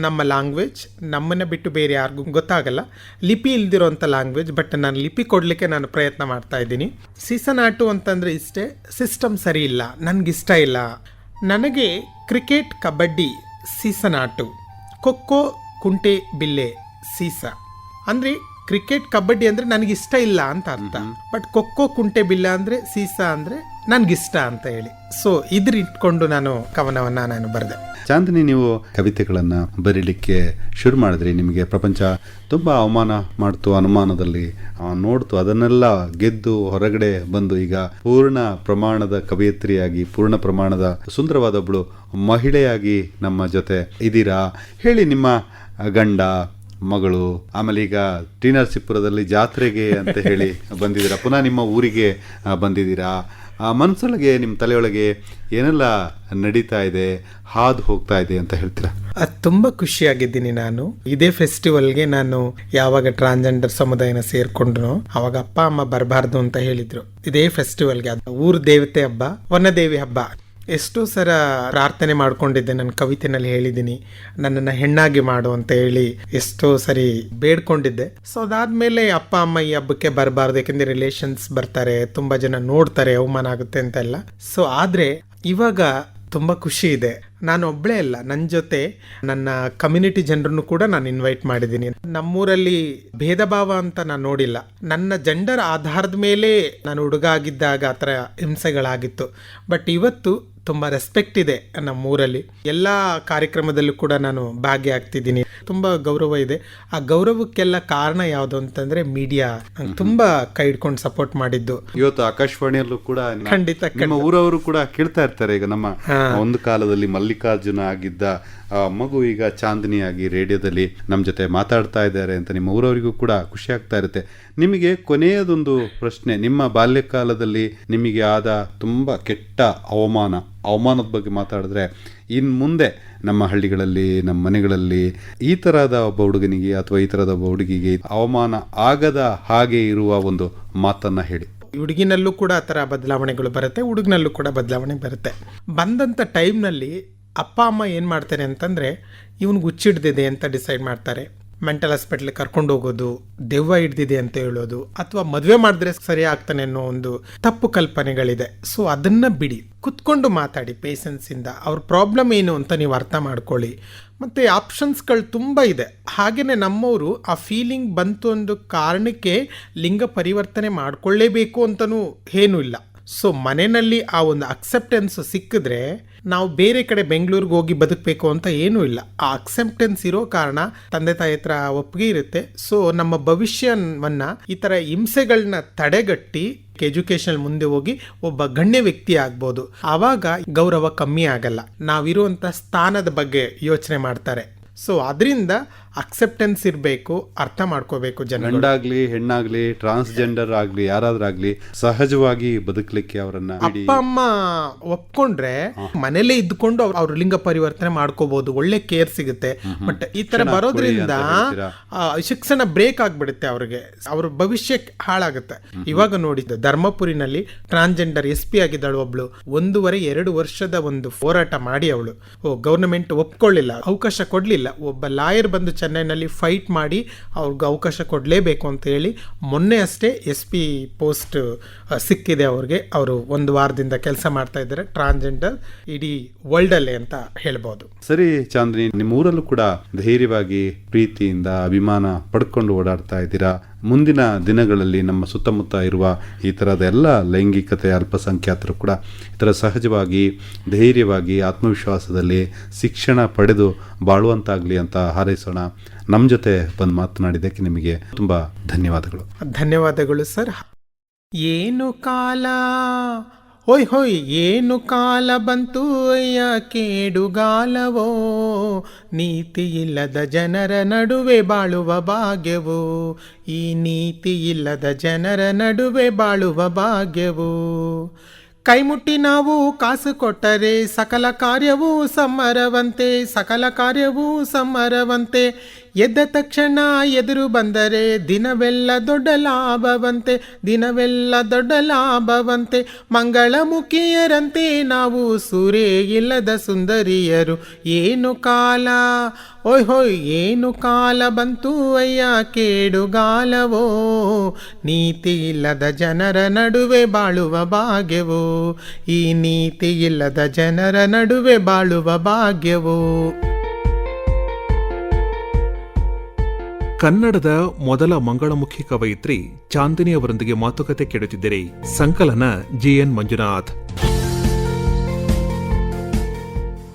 ನಮ್ಮ ಲ್ಯಾಂಗ್ವೇಜ್ ನಮ್ಮನ್ನ ಬಿಟ್ಟು ಬೇರೆ ಯಾರಿಗೂ ಗೊತ್ತಾಗಲ್ಲ. ಲಿಪಿ ಇಲ್ದಿರೋಂಥ ಲ್ಯಾಂಗ್ವೇಜ್ ಬಟ್ ನಾನು ಲಿಪಿ ಕೊಡಲಿಕ್ಕೆ ನಾನು ಪ್ರಯತ್ನ ಮಾಡ್ತಾ ಇದ್ದೀನಿ. ಸೀಸನಾಟು ಅಂತಂದರೆ ಇಷ್ಟೇ ಸಿಸ್ಟಮ್ ಸರಿ ಇಲ್ಲ, ನನಗಿಷ್ಟ ಇಲ್ಲ. ನನಗೆ ಕ್ರಿಕೆಟ್ ಕಬಡ್ಡಿ, ಸೀಸನಾಟು. ಖೋಖೋ ಕುಂಟೆ, ಬಿಲ್ಲೆ, ಸೀಸ. ಅಂದರೆ ಕ್ರಿಕೆಟ್ ಕಬಡ್ಡಿ ಅಂದರೆ ಇಷ್ಟ ಇಲ್ಲ ಅಂತ ಅರ್ಥ. ಬಟ್ ಖೋಖೋ ಕುಂಟೆ ಬಿಲ್ಲ ಅಂದರೆ ಸೀಸಾ ಅಂದರೆ ನನಗಿಷ್ಟ ಅಂತ ಹೇಳಿ. ಸೊ ಇದ್ರ ಇಟ್ಕೊಂಡು ನಾನು ಕವನವನ್ನು ನಾನು ಬರೆದೆ. ಚಾಂದಿನಿ ನೀವು ಕವಿತೆಗಳನ್ನ ಬರೀಲಿಕ್ಕೆ ಶುರು ಮಾಡಿದ್ರಿ. ನಿಮಗೆ ಪ್ರಪಂಚ ತುಂಬಾ ಅವಮಾನ ಮಾಡ್ತು ಅನುಮಾನದಲ್ಲಿ ನೋಡ್ತು. ಅದನ್ನೆಲ್ಲ ಗೆದ್ದು ಹೊರಗಡೆ ಬಂದು ಈಗ ಪೂರ್ಣ ಪ್ರಮಾಣದ ಕವಯತ್ರಿಯಾಗಿ ಪೂರ್ಣ ಪ್ರಮಾಣದ ಸುಂದರವಾದ ಒಬ್ಳು ಮಹಿಳೆಯಾಗಿ ನಮ್ಮ ಜೊತೆ ಇದ್ದೀರಾ? ಹೇಳಿ ನಿಮ್ಮ ಗಂಡ ಮಗಳು ಆಮೇಲೆ ಈಗ ಟಿ ನರಸೀಪುರದಲ್ಲಿ ಜಾತ್ರೆಗೆ ಅಂತ ಹೇಳಿ ಬಂದಿದ್ದೀರಾ? ಪುನಃ ನಿಮ್ಮ ಊರಿಗೆ ಬಂದಿದ್ದೀರಾ? ಆ ಮನಸ್ಸೊಳಗೆ ನಿಮ್ಮ ತಲೆಯೊಳಗೆ ಏನೆಲ್ಲ ನಡೀತಾ ಇದೆ ಹಾದು ಹೋಗ್ತಾ ಇದೆ ಅಂತ ಹೇಳ್ತೀರಾ? ಅದು ತುಂಬ ಖುಷಿಯಾಗಿದ್ದೀನಿ ನಾನು. ಇದೇ ಫೆಸ್ಟಿವಲ್ಗೆ ನಾನು ಯಾವಾಗ ಟ್ರಾನ್ಸ್ಜೆಂಡರ್ ಸಮುದಾಯನ ಸೇರ್ಕೊಂಡ್ರು ಅವಾಗ ಅಪ್ಪ ಅಮ್ಮ ಬರಬಾರ್ದು ಅಂತ ಹೇಳಿದ್ರು. ಇದೇ ಫೆಸ್ಟಿವಲ್ಗೆ ಅದು. ಊರ್ ದೇವತೆ ಹಬ್ಬ ವನದೇವಿ ಹಬ್ಬ. ಎಷ್ಟೋ ಸರ ಪ್ರಾರ್ಥನೆ ಮಾಡ್ಕೊಂಡಿದ್ದೆ ನನ್ನ ಕವಿತೆನಲ್ಲಿ ಹೇಳಿದ್ದೀನಿ, ನನ್ನನ್ನು ಹೆಣ್ಣಾಗಿ ಮಾಡು ಅಂತ ಹೇಳಿ ಎಷ್ಟೋ ಸರಿ ಬೇಡ್ಕೊಂಡಿದ್ದೆ. ಸೊ ಅದಾದ್ಮೇಲೆ ಅಪ್ಪ, ಅಮ್ಮ ಈ ಹಬ್ಬಕ್ಕೆ ಬರಬಾರ್ದು, ಯಾಕೆಂದರೆ ರಿಲೇಷನ್ಸ್ ಬರ್ತಾರೆ, ತುಂಬಾ ಜನ ನೋಡ್ತಾರೆ, ಅವಮಾನ ಆಗುತ್ತೆ ಅಂತೆಲ್ಲ ಸೊ ಆದ್ರೆ ಇವಾಗ ತುಂಬ ಖುಷಿ ಇದೆ. ನಾನು ಒಬ್ಬಳೇ ಅಲ್ಲ ನನ್ನ ಜೊತೆ ನನ್ನ ಕಮ್ಯುನಿಟಿ ಜನರನ್ನು ಕೂಡ ನಾನು ಇನ್ವೈಟ್ ಮಾಡಿದ್ದೀನಿ. ನಮ್ಮೂರಲ್ಲಿ ಭೇದ ಭಾವ ಅಂತ ನಾನು ನೋಡಿಲ್ಲ. ನನ್ನ ಜೆಂಡರ್ ಆಧಾರದ ಮೇಲೆ ನಾನು ಹುಡುಗ ಆಗಿದ್ದಾಗ ಆ ಥರ ಹಿಂಸೆಗಳಾಗಿತ್ತು. ಬಟ್ ಇವತ್ತು ತುಂಬ ರೆಸ್ಪೆಕ್ಟ್ ಇದೆ ನಮ್ಮೂರಲ್ಲಿ. ಎಲ್ಲ ಕಾರ್ಯಕ್ರಮದಲ್ಲೂ ಕೂಡ ನಾನು ಭಾಗಿಯಾಗ್ತಿದ್ದೀನಿ. ತುಂಬ ಗೌರವ ಇದೆ. ಆ ಗೌರವಕ್ಕೆಲ್ಲ ಕಾರಣ ಯಾವುದು ಅಂತಂದ್ರೆ ಮೀಡಿಯಾ ತುಂಬಾ ಕೈ ಹಿಡ್ಕೊಂಡು ಸಪೋರ್ಟ್ ಮಾಡಿದ್ದು. ಇವತ್ತು ಆಕಾಶವಾಣಿಯಲ್ಲೂ ಕೂಡ ಖಂಡಿತ, ನಿಮ್ಮ ಊರವರು ಕೂಡ ಕೇಳ್ತಾ ಇರ್ತಾರೆ ಈಗ ನಮ್ಮ ಒಂದು ಕಾಲದಲ್ಲಿ ಮಲ್ಲಿಕಾರ್ಜುನ ಆಗಿದ್ದ ಮಗು ಈಗ ಚಾಂದಿನಿಯಾಗಿ ರೇಡಿಯೋದಲ್ಲಿ ನಮ್ಮ ಜೊತೆ ಮಾತಾಡ್ತಾ ಇದ್ದಾರೆ ಅಂತ ನಿಮ್ಮ ಊರವರಿಗೂ ಕೂಡ ಖುಷಿ ಆಗ್ತಾ ಇರುತ್ತೆ. ನಿಮಗೆ ಕೊನೆಯದೊಂದು ಪ್ರಶ್ನೆ ನಿಮ್ಮ ಬಾಲ್ಯಕಾಲದಲ್ಲಿ ನಿಮಗೆ ಆದ ತುಂಬ ಕೆಟ್ಟ ಅವಮಾನ? ಅವಮಾನದ ಬಗ್ಗೆ ಮಾತಾಡಿದ್ರೆ ಇನ್ನು ಮುಂದೆ ನಮ್ಮ ಹಳ್ಳಿಗಳಲ್ಲಿ, ನಮ್ಮ ಮನೆಗಳಲ್ಲಿ ಈ ಥರದ ಒಬ್ಬ ಹುಡುಗನಿಗೆ ಅಥವಾ ಈ ಥರದ ಒಬ್ಬ ಹುಡುಗಿಗೆ ಅವಮಾನ ಆಗದ ಹಾಗೆ ಇರುವ ಒಂದು ಮಾತನ್ನು ಹೇಳಿ. ಹುಡುಗಿನಲ್ಲೂ ಕೂಡ ಆ ಥರ ಬದಲಾವಣೆಗಳು ಬರುತ್ತೆ, ಹುಡುಗನಲ್ಲೂ ಕೂಡ ಬದಲಾವಣೆ ಬರುತ್ತೆ. ಬಂದಂಥ ಟೈಮ್ನಲ್ಲಿ ಅಪ್ಪ, ಅಮ್ಮ ಏನು ಮಾಡ್ತಾರೆ ಅಂತಂದರೆ, ಇವನಿಗೆ ಹುಚ್ಚಿಡ್ದಿದೆ ಅಂತ ಡಿಸೈಡ್ ಮಾಡ್ತಾರೆ. ಮೆಂಟಲ್ ಹಾಸ್ಪಿಟ್ಲಿಗೆ ಕರ್ಕೊಂಡು ಹೋಗೋದು, ದೆವ್ವ ಹಿಡ್ದಿದೆ ಅಂತ ಹೇಳೋದು, ಅಥವಾ ಮದುವೆ ಮಾಡಿದ್ರೆ ಸರಿ ಆಗ್ತಾನೆ ಅನ್ನೋ ಒಂದು ತಪ್ಪು ಕಲ್ಪನೆಗಳಿದೆ. ಸೊ ಅದನ್ನ ಬಿಡಿ. ಕುತ್ಕೊಂಡು ಮಾತಾಡಿ ಪೇಷನ್ಸಿಂದ ಅವ್ರ ಪ್ರಾಬ್ಲಮ್ ಏನು ಅಂತ ನೀವು ಅರ್ಥ ಮಾಡ್ಕೊಳ್ಳಿ. ಮತ್ತು ಆಪ್ಷನ್ಸ್ಗಳು ತುಂಬ ಇದೆ. ಹಾಗೆಯೇ ನಮ್ಮವರು ಆ ಫೀಲಿಂಗ್ ಬಂತು ಒಂದು ಕಾರಣಕ್ಕೆ ಲಿಂಗ ಪರಿವರ್ತನೆ ಮಾಡಿಕೊಳ್ಳೇಬೇಕು ಅಂತಲೂ ಏನೂ ಇಲ್ಲ. ಸೊ ಮನೆಯಲ್ಲಿ ಆ ಒಂದು ಅಕ್ಸೆಪ್ಟೆನ್ಸ್ ಸಿಕ್ಕಿದ್ರೆ ನಾವು ಬೇರೆ ಕಡೆ ಬೆಂಗಳೂರಿಗೆ ಹೋಗಿ ಬದುಕಬೇಕು ಅಂತ ಏನೂ ಇಲ್ಲ. ಆ ಅಕ್ಸೆಪ್ಟೆನ್ಸ್ ಇರೋ ಕಾರಣ ತಂದೆ ತಾಯಿ ಹತ್ರ ಒಪ್ಪಿಗೆ ಇರುತ್ತೆ. ಸೊ ನಮ್ಮ ಭವಿಷ್ಯವನ್ನ ಈ ಥರ ಹಿಂಸೆಗಳನ್ನ ತಡೆಗಟ್ಟಿ ಎಜುಕೇಶನ್ ಮುಂದೆ ಹೋಗಿ ಒಬ್ಬ ಗಣ್ಯ ವ್ಯಕ್ತಿ ಆಗ್ಬೋದು. ಆವಾಗ ಗೌರವ ಕಮ್ಮಿ ಆಗಲ್ಲ. ನಾವಿರುವಂಥ ಸ್ಥಾನದ ಬಗ್ಗೆ ಯೋಚನೆ ಮಾಡ್ತಾರೆ. ಸೊ ಅದರಿಂದ ಅಕ್ಸೆಪ್ಟೆನ್ಸ್ ಇರಬೇಕು ಅರ್ಥ ಮಾಡ್ಕೋಬೇಕು ಜನ ಗಂಡಾಗ್ಲಿ ಹೆಣ್ಣಾಗ್ಲಿ ಟ್ರಾನ್ಸ್ಜೆಂಡರ್ ಆಗ್ಲಿ ಯಾರಾದ್ರಾಗ್ಲಿ ಸಹಜವಾಗಿ ಬದುಕಲಿಕ್ಕೆ ಅವರನ್ನ. ಅಪ್ಪ ಅಮ್ಮ ಒಪ್ಕೊಂಡ್ರೆ ಮನೇಲೆ ಇದ್ಕೊಂಡು ಅವ್ರು ಲಿಂಗ ಪರಿವರ್ತನೆ ಮಾಡ್ಕೋಬಹುದು ಒಳ್ಳೆ ಕೇರ್ ಸಿಗುತ್ತೆ. ಬಟ್ ಈ ತರ ಬರೋದ್ರಿಂದ ಶಿಕ್ಷಣ ಬ್ರೇಕ್ ಆಗ್ಬಿಡುತ್ತೆ ಅವ್ರಿಗೆ. ಅವ್ರ ಭವಿಷ್ಯ ಹಾಳಾಗುತ್ತೆ. ಇವಾಗ ನೋಡಿದ್ದು ಧರ್ಮಪುರಿನಲ್ಲಿ ಟ್ರಾನ್ಸ್ಜೆಂಡರ್ ಎಸ್ ಪಿ ಆಗಿದ್ದಾಳು ಒಬ್ಳು. ಒಂದೂವರೆ ಎರಡು ವರ್ಷದ ಒಂದು ಹೋರಾಟ ಮಾಡಿ ಅವಳು. ಓ ಗೌರ್ಮೆಂಟ್ ಒಪ್ಕೊಳ್ಳಿಲ್ಲ ಅವಕಾಶ ಕೊಡ್ಲಿಲ್ಲ. ಒಬ್ಬ ಲಾಯರ್ ಬಂದು ಚೆನ್ನೈನಲ್ಲಿ ಫೈಟ್ ಮಾಡಿ ಅವ್ರಿಗೆ ಅವಕಾಶ ಕೊಡಲೇಬೇಕು ಅಂತ ಹೇಳಿ ಮೊನ್ನೆ ಅಷ್ಟೇ ಎಸ್ ಪಿ ಪೋಸ್ಟ್ ಸಿಕ್ಕಿದೆ ಅವ್ರಿಗೆ. ಅವರು ಒಂದು ವಾರದಿಂದ ಕೆಲಸ ಮಾಡ್ತಾ ಇದ್ದಾರೆ. ಟ್ರಾನ್ಸ್ಜೆಂಡರ್ ಇಡೀ ವರ್ಲ್ಡಲ್ಲೇ ಅಂತ ಹೇಳ್ಬೋದು. ಸರಿ ಚಾಂದ್ರಿ ನಿಮ್ಮ ಊರಲ್ಲೂ ಕೂಡ ಧೈರ್ಯವಾಗಿ, ಪ್ರೀತಿಯಿಂದ, ಅಭಿಮಾನ ಪಡ್ಕೊಂಡು ಓಡಾಡ್ತಾ ಇದ್ದೀರಾ? ಮುಂದಿನ ದಿನಗಳಲ್ಲಿ ನಮ್ಮ ಸುತ್ತಮುತ್ತ ಇರುವ ಈ ಥರದ ಎಲ್ಲ ಲೈಂಗಿಕತೆ ಅಲ್ಪಸಂಖ್ಯಾತರು ಕೂಡ ಈ ಥರ ಸಹಜವಾಗಿ, ಧೈರ್ಯವಾಗಿ, ಆತ್ಮವಿಶ್ವಾಸದಲ್ಲಿ ಶಿಕ್ಷಣ ಪಡೆದು ಬಾಳುವಂತಾಗಲಿ ಅಂತ ಹಾರೈಸೋಣ. ನಮ್ಮ ಜೊತೆ ಬಂದು ಮಾತನಾಡಿದ್ದಕ್ಕೆ ನಿಮಗೆ ತುಂಬ ಧನ್ಯವಾದಗಳು. ಧನ್ಯವಾದಗಳು ಸರ್. ಏನು ಕಾಲ? ಹೋಯ್ ಹೊಯ್, ಏನು ಕಾಲ ಬಂತು ಅಯ್ಯ ಕೇಡುಗಾಲವೋ ನೀತಿ ಇಲ್ಲದ ಜನರ ನಡುವೆ ಬಾಳುವ ಭಾಗ್ಯವು. ಈ ನೀತಿ ಇಲ್ಲದ ಜನರ ನಡುವೆ ಬಾಳುವ ಭಾಗ್ಯವು. ಕೈಮುಟ್ಟಿ ನಾವು ಕಾಸು ಕೊಟ್ಟರೆ ಸಕಲ ಕಾರ್ಯವೂ ಸಮರವಂತೆ ಸಕಲ ಕಾರ್ಯವೂ ಸಮ್ಮರವಂತೆ ಎದ್ದ ತಕ್ಷಣ ಎದುರು ಬಂದರೆ ದಿನವೆಲ್ಲ ದೊಡ್ಡ ಲಾಭವಂತೆ, ದಿನವೆಲ್ಲ ದೊಡ್ಡ ಲಾಭವಂತೆ. ಮಂಗಳಮುಖಿಯರಂತೆ ನಾವು ಸೂರೇ ಇಲ್ಲದ ಸುಂದರಿಯರು. ಏನು ಕಾಲ? ಓಯ್ ಹೋಯ್, ಏನು ಕಾಲ ಬಂತು ಅಯ್ಯ ಕೇಡುಗಾಲವೋ ನೀತಿ ಇಲ್ಲದ ಜನರ ನಡುವೆ ಬಾಳುವ ಭಾಗ್ಯವೋ? ಈ ನೀತಿ ಇಲ್ಲದ ಜನರ ನಡುವೆ ಬಾಳುವ ಭಾಗ್ಯವೋ? ಕನ್ನಡದ ಮೊದಲ ಮಂಗಳಮುಖಿ ಕವಯಿತ್ರಿ ಚಾಂದಿನಿ ಅವರೊಂದಿಗೆ ಮಾತುಕತೆ ಕೇಳುತ್ತಿದ್ದೀರಿ. ಸಂಕಲನ ಜಿಎನ್ ಮಂಜುನಾಥ್.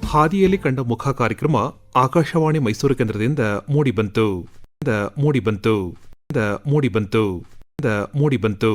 ಹಾದಿಯಲ್ಲಿ ಕಂಡ ಮುಖ ಕಾರ್ಯಕ್ರಮ ಆಕಾಶವಾಣಿ ಮೈಸೂರು ಕೇಂದ್ರದಿಂದ ಮೂಡಿಬಂತು. ಮೂಡಿಬಂತು. ಮೂಡಿಬಂತು. ಮೂಡಿಬಂತು.